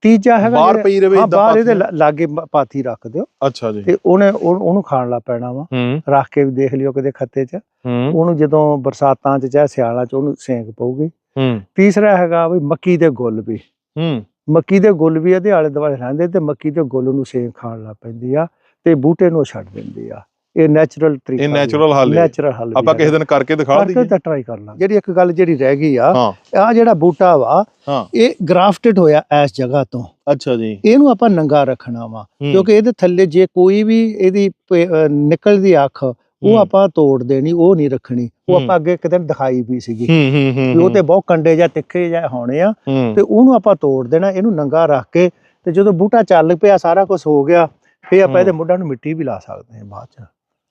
B: ਤੀਜਾ ਹੈਗਾ
A: ਬਾਹਰ ਪਈ ਰਵੇ
B: ਬਾਹਰ ਇਹਦੇ? ਲਾ- ਲਾਗੇ ਪਾਥੀ ਰੱਖ ਦਿਓ।
A: ਅੱਛਾ ਜੀ।
B: ਤੇ ਉਹਨੇ ਉਹ- ਉਹਨੂੰ ਖਾਣ ਲੱਗ ਪੈਣਾ ਵਾ। ਰੱਖ ਕੇ ਵੀ ਦੇਖ ਲਿਓ ਕਿਤੇ ਖੱਤੇ 'ਚ। ਉਹਨੂੰ ਜਦੋਂ ਬਰਸਾਤਾਂ 'ਚ ਚਾਹੇ ਸਿਆਲਾਂ 'ਚ ਉਹਨੂੰ ਸੇਕ ਪਊਗੀ।
A: ਹੂੰ।
B: ਤੀਸਰਾ ਹੈਗਾ ਵੀ ਮੱਕੀ ਦੇ ਗੁੱਲ ਵੀ।
A: ਹੂੰ।
B: ਮੱਕੀ ਦੇ ਗੁੱਲ ਵੀ ਇਹਦੇ ਆਲੇ ਦੁਆਲੇ ਰਹਿੰਦੇ ਤੇ ਮੱਕੀ ਦੇ ਗੁੱਲ ਨੂੰ ਸੇਮ ਖਾਣ ਲੱਗ ਪੈਂਦੀ ਆ ਤੇ ਬੂਟੇ ਨੂੰ ਛੱਡ ਦਿੰਦੀ ਆ। ਇਹ ਨੈਚੁਰਲ ਤਰੀਕਾ
A: ਇਹ natural ਹੱਲ ਹੈ।
B: ਨੈਚੁਰਲ ਹੱਲ
A: ਆਪਾਂ ਕਿਸੇ ਦਿਨ ਕਰਕੇ ਦਿਖਾ
B: ਕਰਕੇ
A: ਦਈਏ।
B: ਤਾਂ ਟਰਾਈ ਕਰ ਲਾਂਗੇ। ਜਿਹੜੀ ਇੱਕ ਗੱਲ ਜਿਹੜੀ ਰਹਿ ਗਈ ਆ ਆ ਜਿਹੜਾ ਬੂਟਾ ਵਾ ਇਹ ਗ੍ਰਾਫਟਡ ਹੋਇਆ ਇਸ ਜਗ੍ਹਾ ਤੋਂ।
A: ਅੱਛਾ ਜੀ।
B: ਇਹਨੂੰ ਆਪਾਂ ਨੰਗਾ ਰੱਖਣਾ ਵਾ ਕਿਉਂਕਿ ਇਹਦੇ ਥੱਲੇ ਜੇ ਕੋਈ ਵੀ ਇਹਦੀ ਨਿਕਲਦੀ ਅੱਖ ਉਹ ਆਪਾਂ ਤੋੜ ਦੇਣੀ ਉਹ ਨਹੀਂ ਰੱਖਣੀ। ਉਹ। ਆਪਾਂ ਅੱਗੇ ਇੱਕ ਦਿਨ ਦਿਖਾਈ ਵੀ ਸੀਗੀ।
A: ਹੂੰ ਹੂੰ ਹੂੰ
B: ਵੀ ਉਹ ਤੇ ਬਹੁਤ ਕੰਡੇ ਜਾਂ ਤਿੱਖੇ ਜਾਂ ਹੋਣੇ ਆ ਤੇ ਉਹਨੂੰ ਆਪਾਂ ਤੋੜ ਦੇਣਾ ਇਹਨੂੰ ਨੰਗਾ ਰੱਖ ਕੇ ਤੇ ਜਦੋਂ ਬੂਟਾ ਚੱਲ ਪਿਆ ਸਾਰਾ ਕੁਝ ਹੋ ਗਿਆ ਫੇਰ ਆਪਾਂ। ਇਹਦੇ ਮੁੱਢਾਂ ਨੂੰ ਮਿੱਟੀ ਵੀ ਲਾ ਸਕਦੇ ਹਾਂ ਬਾਅਦ ਚ।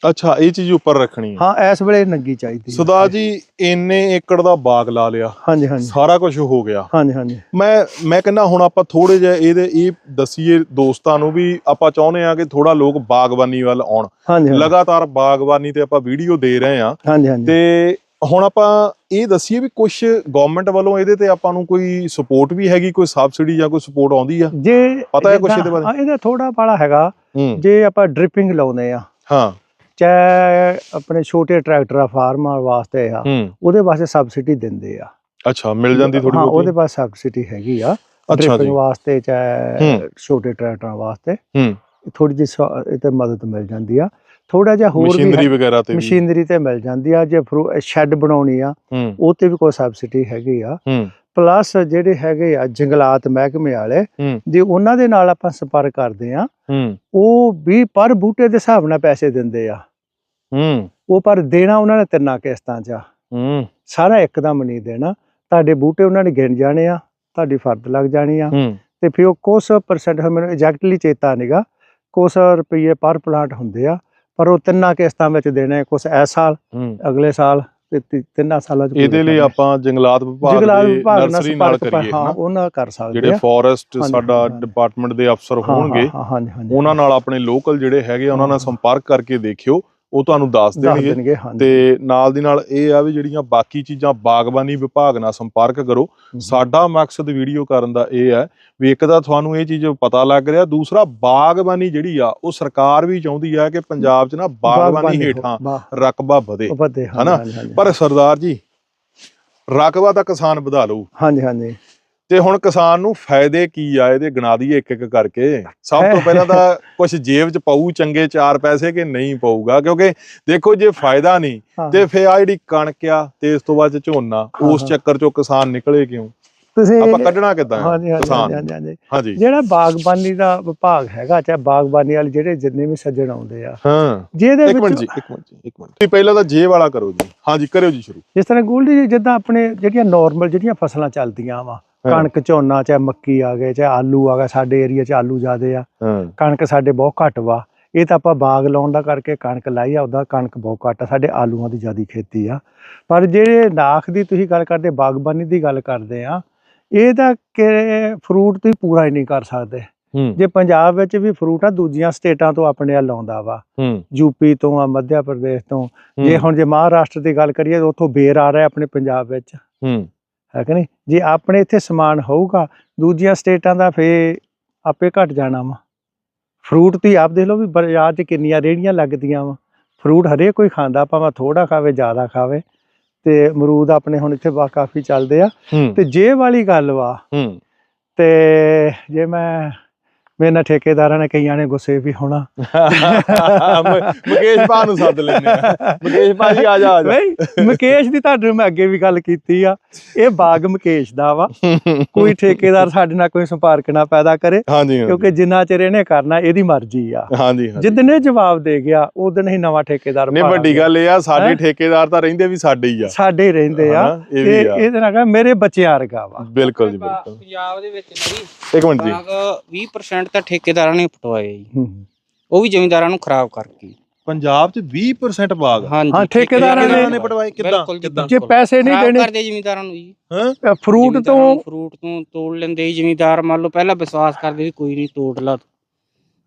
A: ਅੱਛਾ ਇਹ ਚੀਜ਼ ਉੱਪਰ ਰੱਖਣੀ ਹੈ।
B: ਹਾਂ ਇਸ ਵੇਲੇ ਨੰਗੀ ਚਾਹੀਦੀ ਹੈ।
A: ਸੁਦਾ ਜੀ ਇੰਨੇ ਏਕੜ ਦਾ ਬਾਗ ਲਾ ਲਿਆ।
B: ਹਾਂਜੀ ਹਾਂਜੀ।
A: ਸਾਰਾ ਕੁਝ ਹੋ ਗਿਆ।
B: ਹਾਂਜੀ ਹਾਂਜੀ।
A: ਮੈਂ ਮੈਂ ਕਹਿੰਦਾ ਹੁਣ ਆਪਾਂ ਥੋੜੇ ਜਿਹਾ ਇਹਦੇ ਇਹ ਦਸੀਏ ਦੋਸਤਾਂ ਨੂੰ ਵੀ ਆਪਾਂ ਚਾਹੁੰਦੇ ਆ ਕਿ ਥੋੜਾ ਲੋਕ ਬਾਗਬਾਨੀ ਵੱਲ ਆਉਣ। ਲਗਾਤਾਰ ਬਾਗਬਾਨੀ ਤੇ ਆਪਾਂ ਵੀਡੀਓ ਦੇ ਰਹੇ ਆ
B: ਹਾਂਜੀ ਹਾਂਜੀ।
A: ਤੇ ਹੁਣ ਆਪਾਂ ਇਹ ਦਸੀਏ ਵੀ ਕੁਝ ਗਵਰਨਮੈਂਟ ਵੱਲੋਂ ਇਹਦੇ ਤੇ ਆਪਾਂ ਨੂੰ ਕੋਈ ਸਪੋਰਟ ਵੀ ਹੈਗੀ ਕੋਈ ਸਬਸਿਡੀ ਜਾਂ ਕੋਈ ਸਪੋਰਟ ਆਉਂਦੀ ਆ?
B: ਜੇ
A: ਪਤਾ ਹੈ
B: ਜਿੱਦਾਂ-
A: ਇਹਦੇ ਬਾਰੇ?
B: ਇਹਦਾ ਥੋੜਾ ਬਾਲਾ ਹੈਗਾ। ਜੇ ਆਪਾਂ ਡ੍ਰਿਪਿੰਗ ਲਾਉਨੇ ਆ
A: ਹਾਂ।
B: ਚਾਹੇ ਆਪਣੇ ਛੋਟੇ ਟਰੈਕਟਰ ਫਾਰਮਰ ਵਾਸਤੇ ਆ
A: ਹੂੰ।
B: ਉਹਦੇ ਵਾਸਤੇ ਸਬਸਿਡੀ ਦਿੰਦੇ ਆ।
A: ਅੱਛਾ ਮਿਲ ਜਾਂਦੀ ਥੋੜੀ
B: ਹਾਂ ਉਹਦੇ
A: ਬਹੁਤੀ?
B: ਵਾਸਤੇ ਸਬਸਿਡੀ ਹੈਗੀ ਆ
A: ਅੱਛਾ ਜੀ।
B: ਵਾਸਤੇ ਚਾਹੇ। ਛੋਟੇ ਟਰੈਕਟਰਾਂ ਵਾਸਤੇ।
A: ਹੂੰ।
B: ਥੋੜੀ ਜਿਹੀ ਤੇ ਮਦਦ ਮਿਲ ਜਾਂਦੀ ਆ। ਥੋੜਾ ਜਿਹਾ ਹੋਰ ਵੀ
A: ਮਸ਼ੀਨਰੀ ਵਗੈਰਾ ਤੇ
B: ਮਸ਼ੀਨਰੀ ਤੇ ਮਿਲ ਜਾਂਦੀ ਆ ਜੇ ਸ਼ੈੱਡ ਬਣਾਉਣੀ ਆ ਉਹ ਤੇ ਵੀ ਕੋਈ ਸਬਸਿਡੀ ਹੈਗੀ ਆ। ਪਲੱਸ ਜਿਹੜੇ ਹੈਗੇ ਆ ਜੰਗਲਾਤ ਮਹਿਕਮੇ ਵਾਲੇ ਜੇ ਉਹਨਾਂ ਦੇ ਨਾਲ ਆਪਾਂ ਸੰਪਰਕ ਕਰਦੇ ਆ ਉਹ ਵੀ ਪਰ ਬੂਟੇ ਦੇ ਹਿਸਾਬ ਨਾਲ ਪੈਸੇ ਦਿੰਦੇ ਆ।
A: ਹੂੰ।
B: ਉਹ ਪਰ ਦੇਣਾ ਉਹਨਾਂ ਨੇ ਤਿੰਨਾਂ ਕਿਸ਼ਤਾਂ 'ਚ ਆ।
A: ਹੂੰ।
B: ਸਾਰਾ ਇੱਕਦਮ ਨਹੀਂ ਦੇਣਾ। ਤੁਹਾਡੇ ਬੂਟੇ ਉਹਨਾਂ ਨੇ ਗਿਣ ਜਾਣੇ ਆ ਤੁਹਾਡੀ ਫਰਦ ਲੱਗ ਜਾਣੀ ਆ। ਤੇ ਫਿਰ ਉਹ ਕੁਛ ਪਰਸੈਂਟ ਮੈਨੂੰ ਐਗਜ਼ੈਕਟਲੀ ਚੇਤਾ ਨਹੀਂਗਾ ਕੁਛ ਰੁਪਏ ਪਰ ਪਲਾਂਟ ਹੁੰਦੇ ਆ ਪਰ ਉਹ ਤਿੰਨਾਂ ਕਿਸ਼ਤਾਂ ਵਿੱਚ ਦੇਣੇ ਕੁਛ ਇਸ ਸਾਲ ਅਗਲੇ ਸਾਲ ਤੇ ਤਿੰਨਾਂ ਸਾਲਾਂ 'ਚ
A: ਇਹਦੇ ਲਈ। ਆਪਾਂ ਜੰਗਲਾਤ ਵਿਭਾਗ ਦੇ ਨਰਸਰੀ ਨਾਲ ਕਰੀਏ
B: ਹਾਂ
A: ਹਨਾ?
B: ਉਹਨਾਂ ਕਰ ਸਕਦੇ
A: ਜਿਹੜੇ ਫੋਰੈਸਟ ਸਾਡਾ। ਡਿਪਾਰਟਮੈਂਟ ਦੇ ਅਫਸਰ ਹੋਣਗੇ ਉਹਨਾਂ ਨਾਲ ਆਪਣੇ ਲੋਕਲ ਜਿਹੜੇ ਹੈਗੇ ਉਹਨਾਂ ਨਾਲ। ਸੰਪਰਕ ਕਰਕੇ ਦੇਖਿਓ। ਉਹ ਤੁਹਾਨੂੰ ਦੱਸ ਦੇਣਗੇ। ਤੇ ਨਾਲ ਦੀ ਨਾਲ ਇਹ ਆ ਵੀ ਜਿਹੜੀਆਂ ਬਾਕੀ ਚੀਜ਼ਾਂ ਬਾਗਬਾਨੀ ਵਿਭਾਗ ਨਾਲ ਸੰਪਰਕ ਕਰੋ। ਸਾਡਾ ਮਕਸਦ ਵੀਡੀਓ ਕਰਨ ਦਾ ਇਹ ਹੈ ਵੀ ਇੱਕ ਤਾਂ ਤੁਹਾਨੂੰ ਇਹ ਚੀਜ਼ ਪਤਾ ਲੱਗ ਰਿਹਾ ਦੂਸਰਾ ਬਾਗਬਾਨੀ ਜਿਹੜੀ ਆ ਉਹ ਸਰਕਾਰ ਵੀ ਚਾਹੁੰਦੀ ਆ ਕਿ ਪੰਜਾਬ 'ਚ ਨਾ ਬਾਗਬਾਨੀ ਹੇਠਾਂ ਰਕਬਾ ਵਧੇ ਹਨਾ? ਪਰ ਸਰਦਾਰ ਜੀ ਰਕਬਾ ਤਾਂ ਕਿਸਾਨ ਵਧਾ ਲਊ।
B: ਹਾਂਜੀ ਹਾਂਜੀ।
A: ਤੇ ਹੁਣ ਕਿਸਾਨ ਨੂੰ ਫਾਇਦੇ ਕੀ ਆ? ਇਹਦੇ ਗਿਣਾ ਦਈਏ ਇੱਕ ਇੱਕ ਕਰਕੇ। ਸਭ ਤੋਂ ਪਹਿਲਾਂ ਤਾਂ ਕੁਝ ਜੇਬ 'ਚ ਪਾਊ ਚੰਗੇ ਚਾਰ ਪੈਸੇ ਕਿ ਨਹੀਂ ਪਊਗਾ? ਕਿਉਂਕਿ ਦੇਖੋ ਜੇ ਫਾਇਦਾ ਨਹੀਂ। ਤੇ ਫੇ ਆ ਜਿਹੜੀ ਕਣਕ ਆ ਤੇ ਇਸ ਤੋਂ ਬਾਅਦ ਝੋਨਾ ਉਸ। ਚੱਕਰ 'ਚੋਂ ਕਿਸਾਨ ਨਿਕਲੇ ਕਿਉਂ?
B: ਤੁਸੀਂ
A: ਆਪਾਂ ਕੱਢਣਾ ਕਿੱਦਾਂ
B: ਹਾਂਜੀ ਹਾਂਜੀ
A: ਕਿਸਾਨ
B: ਹਾਂਜੀ ਜਿਹੜਾ ਬਾਗਬਾਨੀ ਦਾ ਵਿਭਾਗ ਹੈਗਾ ਚਾਹੇ ਬਾਗਬਾਨੀ ਵਾਲੇ ਜਿਹੜੇ ਜਿੰਨੇ ਵੀ ਸੱਜਣ ਆਉਂਦੇ ਆ
A: ਹਾਂ।
B: ਜਿਹਦੇ
A: ਇੱਕ ਮਿੰਟ
B: ਵਿੱਚ
A: ਜੀ ਇੱਕ ਮਿੰਟ ਜੀ ਇੱਕ ਮਿੰਟ। ਤੁਸੀਂ ਪਹਿਲਾਂ ਤਾਂ ਜੇ ਵਾਲਾ ਕਰੋ ਜੀ। ਹਾਂਜੀ ਕਰਿਓ ਜੀ ਸ਼ੁਰੂ।
B: ਜਿਸ ਤਰ੍ਹਾਂ ਗੋਲਡੀ ਜੀ ਜਿੱਦਾਂ ਆਪਣੇ ਜਿਹੜੀਆਂ ਨਾਰਮਲ ਜਿਹੜੀਆਂ ਫਸਲਾਂ ਚੱਲਦੀਆਂ ਵਾ। ਕਣਕ ਝੋਨਾ ਚਾਹੇ ਮੱਕੀ ਆ ਗਏ ਚਾਹੇ ਆਲੂ ਆ ਗਿਆ ਸਾਡੇ ਏਰੀਆ 'ਚ ਆਲੂ ਜ਼ਿਆਦੇ ਆ। ਕਣਕ ਸਾਡੇ ਬਹੁਤ ਘੱਟ ਵਾ। ਇਹ ਤਾਂ ਆਪਾਂ ਬਾਗ ਲਾਉਣ ਦਾ ਕਰਕੇ ਕਣਕ ਲਾਈ ਆ ਉਹਦਾ ਕਣਕ ਬਹੁਤ ਘੱਟ ਆ। ਸਾਡੇ ਆਲੂਆਂ ਦੀ ਜ਼ਿਆਦੀ ਖੇਤੀ ਆ। ਪਰ ਜਿਹੜੇ ਨਾਖ ਦੀ ਤੁਸੀਂ ਗੱਲ ਕਰਦੇ ਬਾਗਬਾਨੀ ਦੀ ਗੱਲ ਕਰਦੇ ਆ ਇਹ ਤਾਂ ਕਿ ਫਰੂਟ ਤੁਸੀਂ ਪੂਰਾ ਹੀ ਨਹੀਂ ਕਰ ਸਕਦੇ। ਜੇ ਪੰਜਾਬ ਵਿੱਚ ਵੀ ਫਰੂਟ ਆ ਦੂਜੀਆਂ ਸਟੇਟਾਂ ਤੋਂ ਆਪਣੇ ਵੱਲ ਆਉਂਦਾ ਵਾ। ਯੂਪੀ ਤੋਂ ਆ ਮੱਧ ਪ੍ਰਦੇਸ਼ ਤੋਂ। ਜੇ ਹੁਣ ਜੇ ਮਹਾਰਾਸ਼ਟਰ ਦੀ ਗੱਲ ਕਰੀਏ ਉੱਥੋਂ ਬੇਰ ਆ ਰਿਹਾ ਆਪਣੇ ਪੰਜਾਬ ਵਿੱਚ।
A: ਹੂੰ
B: ਕਿ ਨਹੀਂ? ਜੇ ਆਪਣੇ ਇੱਥੇ ਸਮਾਨ ਹੋਊਗਾ ਦੂਜੀਆਂ ਸਟੇਟਾਂ ਦਾ ਫੇ ਆਪੇ ਘਟ ਜਾਣਾ ਵਾ। ਫਰੂਟ ਤੁਸੀਂ ਆਪ ਦੇਖ ਲਓ ਵੀ ਬਾਜ਼ਾਰ 'ਚ ਕਿੰਨੀਆਂ ਰੇਹੜੀਆਂ ਲੱਗਦੀਆਂ ਵਾ। ਫਰੂਟ ਹਰੇਕ ਕੋਈ ਖਾਂਦਾ ਭਾਵੇਂ ਥੋੜਾ ਖਾਵੇ ਜ਼ਿਆਦਾ ਖਾਵੇ। ਤੇ ਅਮਰੂਦ ਆਪਣੇ ਹੁਣ ਇੱਥੇ ਬਾ ਕਾਫੀ ਚੱਲਦੇ ਆ। ਤੇ ਜੇ ਵਾਲੀ ਗੱਲ ਵਾ
A: ਹੂੰ।
B: ਤੇ ਜੇ ਮੈਂ ਮੇਰੇ ਨਾਲ ਠੇਕੇਦਾਰਾਂ ਨੇ ਕਈਆਂ ਨੇ ਗੁੱਸੇ ਵੀ ਹੋਣਾ।
A: ਮੁਕੇਸ਼ ਭਾ ਨੂੰ ਸੱਦ ਲੈਨੇ ਮੁਕੇਸ਼ ਭਾ ਜੀ ਆ ਜਾ ਆ ਜਾ।
B: ਮੁਕੇਸ਼ ਦੀ ਤੁਹਾਡੇ ਮੈਂ ਅੱਗੇ ਵੀ ਗੱਲ ਕੀਤੀ ਆ। ਇਹ ਬਾਗ ਮੁਕੇਸ਼ ਦਾ ਵਾ। ਕੋਈ ਠੇਕੇਦਾਰ ਸਾਡੇ ਨਾਲ ਕੋਈ ਸੰਪਰਕ ਨਾ ਪੈਦਾ ਕਰੇ ਕਿਉਂਕਿ ਜਿੰਨਾ ਚਿਰ ਇਹਨੇ ਕਰਨਾ ਇਹਦੀ ਮਰਜ਼ੀ ਆ।
A: ਹਾਂਜੀ
B: ਜਵਾਬ ਦੇ ਗਿਆ ਉਹ ਦਿਨ ਹੀ ਨਵਾਂ ਠੇਕੇਦਾਰ
A: ਨਹੀਂ ਵੱਡੀ ਗੱਲ ਇਹ ਆ ਸਾਡੇ ਠੇਕੇਦਾਰ ਤਾਂ ਰਹਿੰਦੇ ਵੀ ਸਾਡੇ ਹੀ ਆ।
B: ਸਾਡੇ ਰਹਿੰਦੇ ਆ।
A: ਇਹ
B: ਇਹਦੇ ਨਾਲ ਮੇਰੇ ਬੱਚਿਆਂ ਵਰਗਾ ਵਾ।
A: ਬਿਲਕੁਲ ਜੀ ਬਿਲਕੁਲ।
C: ਪੰਜਾਬ ਦੇ ਵਿੱਚ ਨਹੀਂ।
A: ਇੱਕ ਮਿੰਟ ਜੀ।
C: 20% ਪਲਾਟ ਤਾਂ ਠੇਕੇਦਾਰਾਂ ਨੇ ਪਟਵਾਏ ਜੀ। ਉਹ ਵੀ ਜ਼ਮੀਂਦਾਰਾਂ ਨੂੰ ਖਰਾਬ ਕਰਕੇ।
A: ਪੰਜਾਬ 'ਚ 20% ਬਾਗ
B: ਹਾਂ, ਠੇਕੇਦਾਰਾਂ
A: ਨੇ ਪਟਵਾਏ ਕਿੱਦਾਂ? ਕਿੱਦਾਂ?
B: ਜੇ ਪੈਸੇ ਨਹੀਂ ਦੇਣੇ
C: ਕਰਦੇ ਜ਼ਮੀਂਦਾਰਾਂ ਨੂੰ ਜੀ।
A: ਹਾਂ?
B: ਫਰੂਟ ਤੋਂ
C: ਫਰੂਟ ਤੋਂ ਤੋੜ ਲੈਂਦੇ ਜੀ। ਜ਼ਮੀਂਦਾਰ ਮੰਨ ਲਓ ਪਹਿਲਾਂ ਵਿਸ਼ਵਾਸ ਕਰਦੇ ਵੀ ਕੋਈ ਨਹੀਂ ਤੋੜ ਲਾ।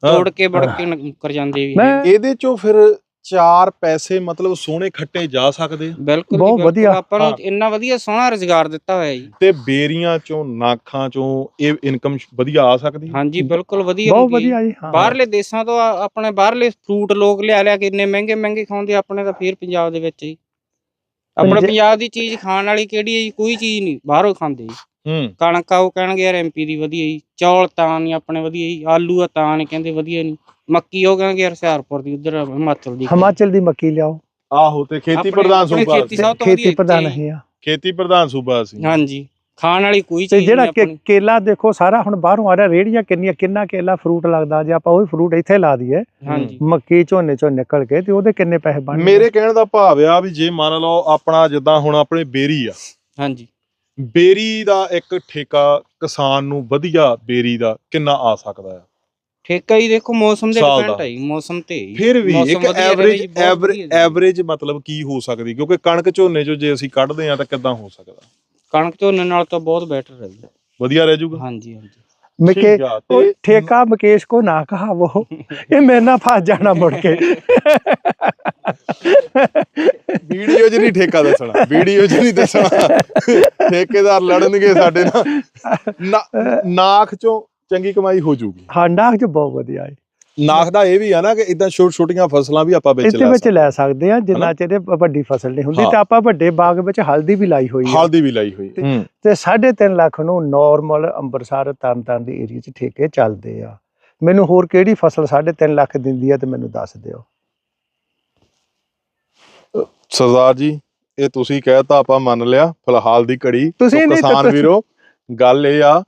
C: ਤੋੜ ਕੇ ਬੜ ਮੁੱਕਰ ਜਾਂਦੇ ਵੀ
A: ਇਹਦੇ ਚੋਂ ਫਿਰ ਚਾਰ ਪੈਸੇ ਮਤਲਬ ਸੋਹਣੇ ਖੱਟੇ ਜਾ ਸਕਦੇ ਆ।
C: ਬਿਲਕੁਲ ਜੀ,
B: ਬਹੁਤ
C: ਬਿਲਕੁਲ।
B: ਵਧੀਆ।
C: ਆਪਾਂ ਨੂੰ
A: ਹਾਂ।
C: ਇੰਨਾ ਵਧੀਆ ਸੋਹਣਾ ਰੁਜ਼ਗਾਰ ਦਿੱਤਾ ਹੋਇਆ ਜੀ
A: ਤੇ ਬੇਰੀਆਂ 'ਚੋਂ ਨਾਖਾਂ 'ਚੋਂ ਇਹ ਇਨਕਮ ਵਧੀਆ ਆ ਸਕਦੀ ਹੈ?
C: ਹਾਂਜੀ ਬਿਲਕੁਲ ਵਧੀਆ
B: ਬਹੁਤ
C: ਹੁੰਦੀ ਹੈ।
B: ਵਧੀਆ ਜੀ ਹਾਂ
C: ਬਾਹਰਲੇ ਦੇਸ਼ਾਂ ਤੋਂ ਆ- ਆਪਣੇ ਬਾਹਰਲੇ ਫਰੂਟ ਲੋਕ ਲਿਆ ਲਿਆ ਕੇ ਇੰਨੇ ਮਹਿੰਗੇ ਮਹਿੰਗੇ ਖਾਂਦੇ ਆਪਣੇ ਤਾਂ ਫੇਰ ਪੰਜਾਬ ਦੇ ਵਿੱਚ ਹੀ ਆਪਣੇ
B: ਪੰਜ-
C: ਪੰਜਾਬ ਦੀ ਚੀਜ਼ ਖਾਣ ਵਾਲੀ ਕਿਹੜੀ ਹੈ ਜੀ ਕੋਈ ਚੀਜ਼ ਨਹੀਂ ਬਾਹਰੋਂ ਖਾਂਦੇ ਜੀ
A: ਹੂੰ
C: ਕਣਕ ਆ ਉਹ ਕਹਿਣਗੇ ਯਾਰ ਐਮਪੀ ਦੀ ਵਧੀਆ ਜੀ ਚੌਲ ਤਾਂ ਨਹੀਂ ਆਪਣੇ ਵਧੀਆ ਜੀ ਆਲੂ ਆ ਤਾਂ ਨਹੀਂ ਕਹਿੰਦੇ ਵਧੀਆ ਨਹੀਂ ਮੱਕੀ ਉਹ ਕਹਿਣਗੇ ਯਾਰ ਹੁਸ਼ਿਆਰਪੁਰ ਦੀ ਉਧਰ ਹਿਮਾਚਲ ਦੀ।
B: ਹਿਮਾਚਲ ਦੀ ਮੱਕੀ ਲਿਆਓ।
A: ਆਹੋ ਤੇ ਖੇਤੀ
C: ਆਪਣੇ-
A: ਪ੍ਰਧਾਨ
C: ਆਪਣੇ
A: ਸੂਬਾ
C: ਖੇਤੀ
A: ਸੀ।
C: ਸਭ ਤੋਂ
B: ਖੇਤੀ ਪ੍ਰਧਾਨ
C: ਇੱਥੇ।
B: ਹੀ ਆ।
A: ਖੇਤੀ ਪ੍ਰਧਾਨ ਸੂਬਾ ਸੀ।
C: ਹਾਂਜੀ ਖਾਣ ਵਾਲੀ ਕੋਈ
B: ਤੇ
C: ਚੀਜ਼
B: ਜਿਹੜਾ
C: ਨਹੀਂ
B: ਕੇ-
C: ਆਪਣੀ
B: ਕੇਲਾ ਦੇਖੋ ਸਾਰਾ ਹੁਣ ਬਾਹਰੋਂ ਆ ਰਿਹਾ ਰੇੜੀਆਂ ਕਿੰਨੀਆਂ ਕਿੰਨਾ ਕੇਲਾ ਫਰੂਟ ਲੱਗਦਾ ਜੇ ਆਪਾਂ ਉਹ ਫਰੂਟ ਇੱਥੇ ਲਾ ਦਈਏ
C: ਹਾਂਜੀ।
B: ਮੱਕੀ ਝੋਨੇ ਚੋਂ ਨਿਕਲ ਕੇ ਤੇ ਉਹਦੇ ਕਿੰਨੇ ਪੈਸੇ ਬਣਨਗੇ
A: ਮੇਰੇ ਕਹਿਣ ਦਾ ਭਾਵ ਆ ਵੀ ਜੇ ਮੰਨ ਲਓ ਆਪਣਾ ਜਿੱਦਾਂ ਹੁਣ ਆਪਣੇ ਬੇਰੀ ਆ।
C: ਹਾਂਜੀ।
A: ਬੇਰੀ ਦਾ ਇੱਕ ਠੇਕਾ ਕਿਸਾਨ ਨੂੰ ਵਧੀਆ ਬੇਰੀ ਦਾ ਕਿੰਨਾ ਆ ਸਕਦਾ ਆ?
C: ਠੇਕਾ ਹੀ ਦੇਖੋ ਮੌਸਮ ਦੇ
A: ਸਾਲ
C: ਡਿਪੈਂਡ। ਹੈ ਜੀ, ਮੌਸਮ ਤੇ ਹੀ।
A: ਫਿਰ ਵੀ
C: ਮੌਸਮ
A: ਇੱਕ
C: ਵਧੀਆ ਰਹੇ
A: ਐਵਰੇਜ
C: ਜੀ, ਬਹੁਤ ਵਧੀਆ ਜੀ।
A: ਐਵਰੇਜ ਮਤਲਬ ਕੀ ਹੋ ਸਕਦੀ ਕਿਉਂਕਿ ਕਣਕ ਝੋਨੇ ਚੋਂ ਜੇ ਅਸੀਂ ਕੱਢਦੇ ਆ ਤਾਂ ਕਿੱਦਾਂ ਹੋ ਸਕਦਾ
C: ਕਣਕ ਝੋਨੇ ਨਾਲ ਤਾਂ ਬਹੁਤ ਬੈਟਰ ਹੈ ਜੀ।
A: ਵਧੀਆ ਰਹਿ ਜਾਊਗਾ
C: ਹਾਂਜੀ ਹਾਂਜੀ
B: ਮਕੇ
A: ਠੀਕ ਆ,
B: ਉਹ
A: ਤੇ
B: ਠੇਕਾ ਮੁਕੇਸ਼ ਕੋ ਨਾ ਕਹਾਵੋ ਇਹ ਮੇਰੇ ਨਾਲ ਫਸ ਜਾਣਾ ਮੁੜ ਕੇ
A: ਵੀਡੀਓ 'ਚ ਨਹੀਂ ਠੇਕਾ ਦੱਸਣਾ ਵੀਡੀਓ 'ਚ ਨਹੀਂ ਦੱਸਣਾ ਠੇਕੇਦਾਰ ਲੜਨਗੇ ਸਾਡੇ ਨਾਲ ਨਾ- ਨਾਖ ਚੋਂ ਚੰਗੀ ਕਮਾਈ ਹੋ ਜਾਊਗੀ
B: ਹਾਂ ਨਾਕ ਚ ਬਹੁਤ ਵਧੀਆ ਹੈ।
A: ਨਾਖ ਦਾ ਇਹ ਵੀ ਆ ਨਾ ਕਿ ਇਦਾਂ ਛੋਟ ਛੋਟੀਆਂ ਫਸਲਾਂ ਵੀ ਆਪਾਂ ਵਿੱਚ
B: ਇੱਥੇ
A: ਲੈ
B: ਵਿੱਚ
A: ਸਕਦੇ
B: ਲੈ ਸਕਦੇ ਆ ਜਿੰਨਾ? ਚਿਰ ਇਹ ਵੱਡੀ ਫਸਲ ਨਹੀਂ ਹੁੰਦੀ। ਤੇ ਆਪਾਂ ਵੱਡੇ ਬਾਗ ਵਿੱਚ ਹਲਦੀ ਵੀ ਲਾਈ ਹੋਈ ਹੈ।
A: ਹਲਦੀ ਵੀ ਲਾਈ ਹੋਈ
B: ਤੇ-
A: ਹੂੰ।
B: ਤੇ 3.5 ਲੱਖ ਨੂੰ ਨਾਰਮਲ ਅੰਮ੍ਰਿਤਸਰ ਤਰਨਤਾਰਨ ਦੀ ਏਰੀਆ 'ਚ ਠੇਕੇ ਚੱਲਦੇ ਆ। ਮੈਨੂੰ ਹੋਰ ਕਿਹੜੀ ਫਸਲ 3.5 ਲੱਖ ਦਿੰਦੀ ਆ ਤੇ ਮੈਨੂੰ ਦੱਸ ਦਿਓ।
A: ਸਰਦਾਰ ਜੀ ਇਹ ਤੁਸੀਂ ਕਹਿਤਾ ਆਪਾਂ ਮੰਨ ਲਿਆ ਫਿਲਹਾਲ ਦੀ ਘੜੀ ਕਿਸਾਨ ਵੀਰੋ ਗੱਲ ਇਹ ਆ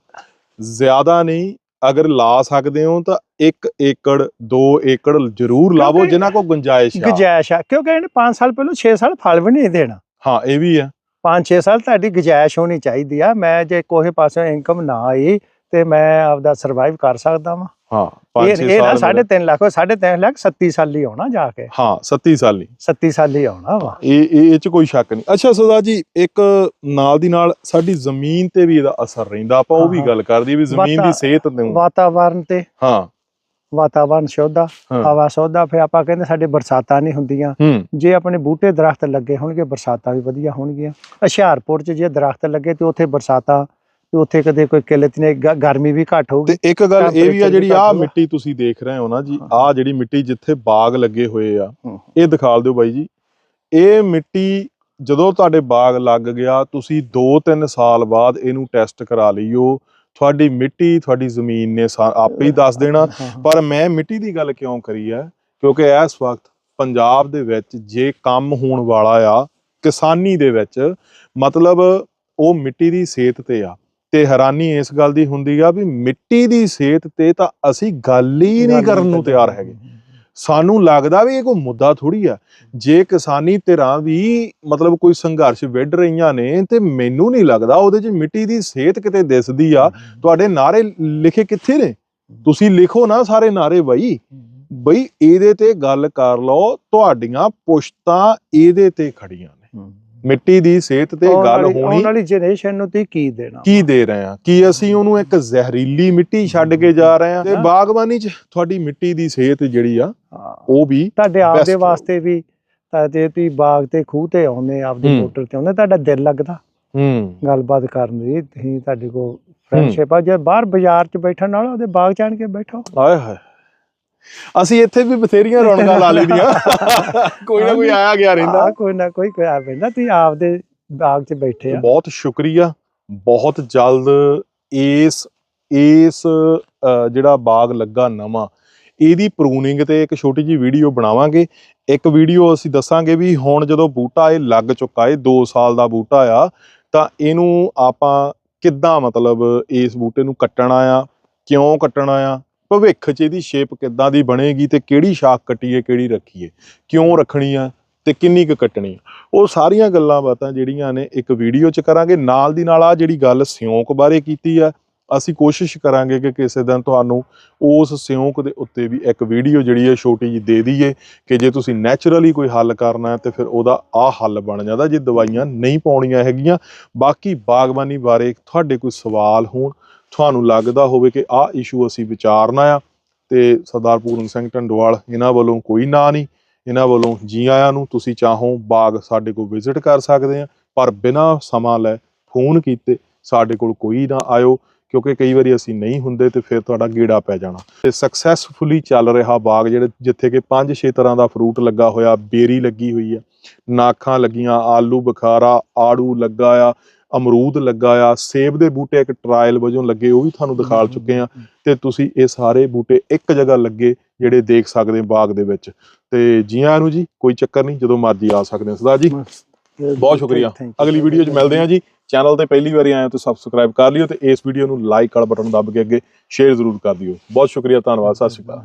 A: ਜ਼ਿਆਦਾ ਨਹੀਂ ਅਗਰ ਲਾ ਸਕਦੇ ਹੋ ਤਾਂ 1 ਏਕੜ 2 ਏਕੜ ਜ਼ਰੂਰ ਲਾਵੋ ਜਿਨ੍ਹਾਂ ਕੋ ਗੁੰਜਾਇਸ਼ ਆ।
B: ਗੁਜਾਇਸ਼ ਆ। ਕਿਉਂਕਿ ਇਹਨੇ 5 ਸਾਲ ਪਹਿਲਾਂ 6 ਸਾਲ ਫਲ ਵੀ ਨਹੀਂ ਦੇਣਾ।
A: ਹਾਂ ਇਹ ਵੀ ਆ।
B: 5-6 ਸਾਲ ਤੁਹਾਡੀ ਗੁਜਾਇਸ਼ ਹੋਣੀ ਚਾਹੀਦੀ ਆ। ਮੈਂ ਜੇ ਕੋਈ ਪਾਸੇ ਇਨਕਮ ਨਾ ਆਈ ਤੇ ਮੈਂ ਆਪਦਾ ਸਰਵਾਈਵ ਕਰ ਸਕਦਾ ਵਾਂ।
A: ਹਾਂ
B: ਇਹ
A: 5-6
B: ਇਹ ਨਾ
A: ਸਾਲ ਮੇਰਾ-
B: 3.5 ਲੱਖ 3.5 ਲੱਖ 37 ਸਾਲ ਹੀ ਆਉਣਾ ਜਾ ਕੇ।
A: ਹਾਂ 37 ਸਾਲੀ
B: 37 ਸਾਲ ਹੀ ਆਉਣਾ ਵਾ।
A: ਇਹ ਇਹ ਚ ਕੋਈ ਸ਼ੱਕ ਨਹੀਂ। ਅੱਛਾ ਸਰਦਾਰ ਜੀ ਇੱਕ ਨਾਲ ਦੀ ਨਾਲ ਸਾਡੀ ਜ਼ਮੀਨ ਤੇ ਵੀ ਇਹਦਾ ਅਸਰ ਰਹਿੰਦਾ। ਆਪਾਂ ਉਹ ਵੀ। ਗੱਲ ਕਰਦੀ ਵੀ ਜ਼ਮੀਨ ਦੀ ਸਿਹਤ ਨੂੰ।
B: ਵਾਤਾਵਰਨ ਤੇ।
A: ਹਾਂ।
B: ਵਾਤਾਵਰਨ ਸ਼ੁੱਧ। ਹਵਾ ਸ਼ੁੱਧ ਫਿਰ ਆਪਾਂ ਕਹਿੰਦੇ ਸਾਡੇ ਬਰਸਾਤਾਂ ਨਹੀਂ ਹੁੰਦੀਆਂ। ਜੇ ਆਪਣੇ ਬੂਟੇ ਦਰਖਤ ਲੱਗੇ ਹੋਣਗੇ ਬਰਸਾਤਾਂ ਵੀ ਵਧੀਆ ਹੋਣਗੀਆਂ। ਹੁਸ਼ਿਆਰਪੁਰ 'ਚ ਜੇ ਦਰਖਤ ਲੱਗੇ ਤੇ ਉੱਥੇ ਬਰਸਾਤਾਂ ਤੇ ਉੱਥੇ ਕਦੇ ਕੋਈ ਕਿੱਲਤ ਨਹੀਂ ਗ- ਗਰਮੀ ਵੀ ਘੱਟ ਹੋਊਗੀ
A: ਤੇ ਇੱਕ ਗੱਲ ਇਹ ਵੀ ਆ ਜਿਹੜੀ
B: ਵੀ
A: ਆ। ਮਿੱਟੀ ਤੁਸੀਂ ਦੇਖ ਰਹੇ ਹੋ ਨਾ ਜੀ। ਆ ਜਿਹੜੀ ਮਿੱਟੀ ਜਿੱਥੇ ਬਾਗ ਲੱਗੇ ਹੋਏ ਆ। ਇਹ ਦਿਖਾ ਦਿਓ ਬਾਈ ਜੀ ਇਹ ਮਿੱਟੀ ਜਦੋਂ ਤੁਹਾਡੇ ਬਾਗ ਲੱਗ ਗਿਆ ਤੁਸੀਂ 2-3 ਸਾਲ ਬਾਅਦ ਇਹਨੂੰ ਟੈਸਟ ਕਰਾ ਲਈਓ ਤੁਹਾਡੀ ਮਿੱਟੀ ਤੁਹਾਡੀ ਜ਼ਮੀਨ ਨੇ ਸਾ- ਆਪੇ ਹੀ ਦੱਸ ਦੇਣਾ। ਪਰ ਮੈਂ ਮਿੱਟੀ ਦੀ ਗੱਲ ਕਿਉਂ ਕਰੀ ਹੈ ਕਿਉਂਕਿ ਇਸ ਵਕਤ ਪੰਜਾਬ ਦੇ ਵਿੱਚ ਜੇ ਕੰਮ ਹੋਣ ਵਾਲਾ ਆ ਕਿਸਾਨੀ ਦੇ ਵਿੱਚ ਮਤਲਬ ਉਹ ਮਿੱਟੀ ਦੀ ਸਿਹਤ ਤੇ ਆ ਤੇ ਹੈਰਾਨੀ ਇਸ ਗੱਲ ਦੀ ਹੁੰਦੀ ਆ ਵੀ ਮਿੱਟੀ ਦੀ ਸਿਹਤ ਤੇ ਤਾਂ ਅਸੀਂ ਗੱਲ ਹੀ ਨਹੀਂ ਕਰਨ ਨੂੰ ਤਿਆਰ ਹੈਗੇ। ਸਾਨੂੰ ਲੱਗਦਾ ਵੀ ਇਹ ਕੋਈ ਮੁੱਦਾ ਥੋੜੀ ਆ। ਜੇ ਕਿਸਾਨੀ ਧਿਰਾਂ ਵੀ ਮਤਲਬ ਕੋਈ ਸੰਘਰਸ਼ ਵਿੱਢ ਰਹੀਆਂ ਨੇ ਤੇ ਮੈਨੂੰ ਨਹੀਂ ਲੱਗਦਾ ਉਹਦੇ 'ਚ ਮਿੱਟੀ ਦੀ ਸਿਹਤ ਕਿਤੇ ਦਿਸਦੀ ਆ। ਤੁਹਾਡੇ ਨਾਰੇ ਲਿਖੇ ਕਿੱਥੇ ਨੇ? ਤੁਸੀਂ ਲਿਖੋ ਨਾ ਸਾਰੇ ਨਾਰੇ ਬਾਈ। ਬਈ ਇਹਦੇ ਤੇ ਗੱਲ ਕਰ ਲਓ ਤੁਹਾਡੀਆਂ ਪੁਸ਼ਤਾਂ ਇਹਦੇ ਤੇ ਖੜੀਆਂ ਨੇ। ਮਿੱਟੀ ਦੀ ਸਿਹਤ ਤੇ ਗੱਲ ਹੋਣੀ
B: ਆਉਣ ਵਾਲੀ ਜਨਰੇਸ਼ਨ ਨੂੰ ਤੁਸੀਂ ਕੀ ਦੇਣਾ?
A: ਕੀ ਦੇ ਰਹੇ ਆ ਕੀ ਅਸੀਂ ਉਹਨੂੰ ਇੱਕ ਜ਼ਹਿਰੀਲੀ ਮਿੱਟੀ ਛੱਡ ਕੇ ਜਾ ਰਹੇ ਆ ਤੇ। ਬਾਗਬਾਨੀ 'ਚ ਤੁਹਾਡੀ ਮਿੱਟੀ ਦੀ ਸਿਹਤ ਜਿਹੜੀ ਆ। ਉਹ ਵੀ
B: ਤੁਹਾਡੇ ਆਪ ਦੇ। ਵਾਸਤੇ ਵੀ ਤਾਂ ਜੇ ਤੁਸੀਂ ਬਾਗ ਤੇ ਖੂਹ ਤੇ ਆਉਂਦੇ ਆਪਦੇ। ਮੋਟਰ ਤੇ ਆਉਂਦੇ ਤੁਹਾਡਾ ਦਿਲ ਲੱਗਦਾ।
A: ਹੂੰ।
B: ਗੱਲਬਾਤ ਕਰਨ ਦੀ ਤੁਸੀਂ ਤੁਹਾਡੇ ਕੋਲ ਫਰੈਂਡਸ਼ਿਪ ਆ। ਜੇ ਬਾਹਰ ਬਾਜ਼ਾਰ 'ਚ ਬੈਠਣ ਨਾਲ ਉਹਦੇ ਬਾਗ ਚਾਣ ਕੇ ਬੈਠੋ।
A: ਆਏ ਹਾਏ। ਅਸੀਂ ਇੱਥੇ ਵੀ ਬਥੇਰੀਆਂ ਰੌਣਕਾਂ ਲਾ ਲਈਆਂ। ਕੋਈ ਨਾ ਕੋਈ ਆਇਆ ਗਿਆ ਰਹਿੰਦਾ।
B: ਆ ਕੋਈ ਨਾ ਕੋਈ ਕੋਈ ਆ ਪੈਂਦਾ ਤੁਸੀਂ ਆਪਦੇ ਬਾਗ 'ਚ ਬੈਠੇ ਆ।
A: ਬਹੁਤ ਸ਼ੁਕਰੀਆ। ਬਹੁਤ ਜਲਦ ਇਸ ਇਸ ਜਿਹੜਾ ਬਾਗ ਲੱਗਾ ਨਵਾਂ ਇਹਦੀ ਪ੍ਰੂਨਿੰਗ ਤੇ ਇੱਕ ਛੋਟੀ ਜੀ ਵੀਡੀਓ ਬਣਾਵਾਂਗੇ। ਇੱਕ ਵੀਡੀਓ ਅਸੀਂ ਦੱਸਾਂਗੇ ਵੀ ਹੁਣ ਜਦੋਂ ਬੂਟਾ ਇਹ ਲੱਗ ਚੁੱਕਾ ਏ 2 ਸਾਲ ਦਾ ਬੂਟਾ ਆ ਤਾਂ ਇਹਨੂੰ ਆਪਾਂ ਕਿੱਦਾਂ ਮਤਲਬ ਇਸ ਬੂਟੇ ਨੂੰ ਕੱਟਣਾ ਆ ਕਿਉਂ ਕੱਟਣਾ ਆ ਭਵਿੱਖ 'ਚ ਇਹਦੀ ਸ਼ੇਪ ਕਿੱਦਾਂ ਦੀ ਬਣੇਗੀ ਤੇ ਕਿਹੜੀ ਸ਼ਾਖ ਕੱਟੀਏ, ਕਿਹੜੀ ਰੱਖੀਏ, ਕਿਉਂ ਰੱਖਣੀ ਆ ਤੇ ਕਿੰਨੀ ਕੁ ਕੱਟਣੀ ਆ। ਉਹ ਸਾਰੀਆਂ ਗੱਲਾਂ ਬਾਤਾਂ ਜਿਹੜੀਆਂ ਨੇ ਇੱਕ ਵੀਡੀਓ 'ਚ ਕਰਾਂਗੇ। ਨਾਲ ਦੀ ਨਾਲ ਆ ਜਿਹੜੀ ਗੱਲ ਸਿਉਂਕ ਬਾਰੇ ਕੀਤੀ ਆ, ਅਸੀਂ ਕੋਸ਼ਿਸ਼ ਕਰਾਂਗੇ ਕਿ ਕਿਸੇ ਦਿਨ ਤੁਹਾਨੂੰ ਉਸ ਸਿਉਂਕ ਦੇ ਉੱਤੇ ਵੀ ਇੱਕ ਵੀਡੀਓ ਜਿਹੜੀ ਹੈ ਛੋਟੀ ਜੀ ਦੇ ਦਈਏ ਕਿ ਜੇ ਤੁਸੀਂ ਨੈਚੁਰਲੀ ਕੋਈ ਹੱਲ ਕਰਨਾ ਹੈ ਤੇ ਫਿਰ ਉਹਦਾ ਆ ਹੱਲ ਬਣ ਜਾਂਦਾ ਜੇ ਦਵਾਈਆਂ ਨਹੀਂ ਪਾਉਣੀਆਂ ਹੈਗੀਆਂ। ਬਾਕੀ ਬਾਗਬਾਨੀ ਬਾਰੇ ਤੁਹਾਡੇ ਕੋਈ ਸਵਾਲ ਹੋਣ ਤੁਹਾਨੂੰ ਲੱਗਦਾ ਹੋਵੇ ਕਿ ਆਹ ਇਸ਼ੂ ਅਸੀਂ ਵਿਚਾਰਨਾ ਆ ਤੇ ਸਰਦਾਰ ਪੂਰਨ ਸਿੰਘ ਢੰਡੋਵਾਲ ਇਹਨਾਂ ਵੱਲੋਂ ਕੋਈ ਨਾਂ ਨਹੀਂ, ਇਹਨਾਂ ਵੱਲੋਂ ਜੀ ਆਇਆਂ ਨੂੰ ਤੁਸੀਂ ਚਾਹੋ ਬਾਗ ਸਾਡੇ ਕੋਲ ਵਿਜ਼ਿਟ ਕਰ ਸਕਦੇ ਆ, ਪਰ ਬਿਨਾਂ ਸਮਾਂ ਲੈ ਫੋਨ ਕੀਤੇ ਸਾਡੇ ਕੋਲ ਕੋਈ ਨਾ ਆਇਓ, ਕਿਉਂਕਿ ਕਈ ਵਾਰੀ ਅਸੀਂ ਨਹੀਂ ਹੁੰਦੇ ਤੇ ਫਿਰ ਤੁਹਾਡਾ ਗੇੜਾ ਪੈ ਜਾਣਾ। ਤੇ ਸਕਸੈਸਫੁਲੀ ਚੱਲ ਰਿਹਾ ਬਾਗ ਜਿਹੜੇ ਜਿੱਥੇ ਕਿ 5-6 ਤਰ੍ਹਾਂ ਦਾ ਫਰੂਟ ਲੱਗਾ ਹੋਇਆ, ਬੇਰੀ ਲੱਗੀ ਹੋਈ ਆ, ਨਾਖਾਂ ਲੱਗੀਆਂ, ਆਲੂ ਬੁਖਾਰਾ, ਆੜੂ ਲੱਗਾ ਆ ਅਮਰੂਦ ਲੱਗਾ ਆ ਸੇਬ ਦੇ ਬੂਟੇ ਇੱਕ ਟਰਾਇਲ ਵਜੋਂ ਲੱਗੇ ਉਹ ਵੀ ਤੁਹਾਨੂੰ ਦਿਖਾ ਚੁੱਕੇ ਆ ਤੇ ਤੁਸੀਂ ਇਹ ਸਾਰੇ ਬੂਟੇ ਇੱਕ ਜਗ੍ਹਾ ਲੱਗੇ ਜਿਹੜੇ ਦੇਖ ਸਕਦੇ ਬਾਗ ਦੇ ਵਿੱਚ। ਤੇ ਜੀ ਆਇਆਂ ਨੂੰ ਜੀ ਕੋਈ ਚੱਕਰ ਨਹੀਂ ਜਦੋਂ ਮਰਜ਼ੀ ਆ ਸਕਦੇ ਹੋ। ਸਰਦਾਰ ਜੀ ਬਹੁਤ ਸ਼ੁਕਰੀਆ. ਅਗਲੀ ਵੀਡੀਓ 'ਚ ਮਿਲਦੇ ਹਾਂ ਜੀ। ਚੈਨਲ ਤੇ ਪਹਿਲੀ ਵਾਰੀ ਆਏ ਹੋ ਤਾਂ ਸਬਸਕ੍ਰਾਈਬ ਕਰ ਲਿਓ ਤੇ ਇਸ ਵੀਡੀਓ ਨੂੰ ਲਾਈਕ ਵਾਲਾ ਬਟਨ ਦੱਬ ਕੇ ਅੱਗੇ ਸ਼ੇਅਰ ਜ਼ਰੂਰ ਕਰ ਦਿਓ। ਬਹੁਤ ਸ਼ੁਕਰੀਆ ਧੰਨਵਾਦ ਸਤਿ ਸ਼੍ਰੀ ਅਕਾਲ।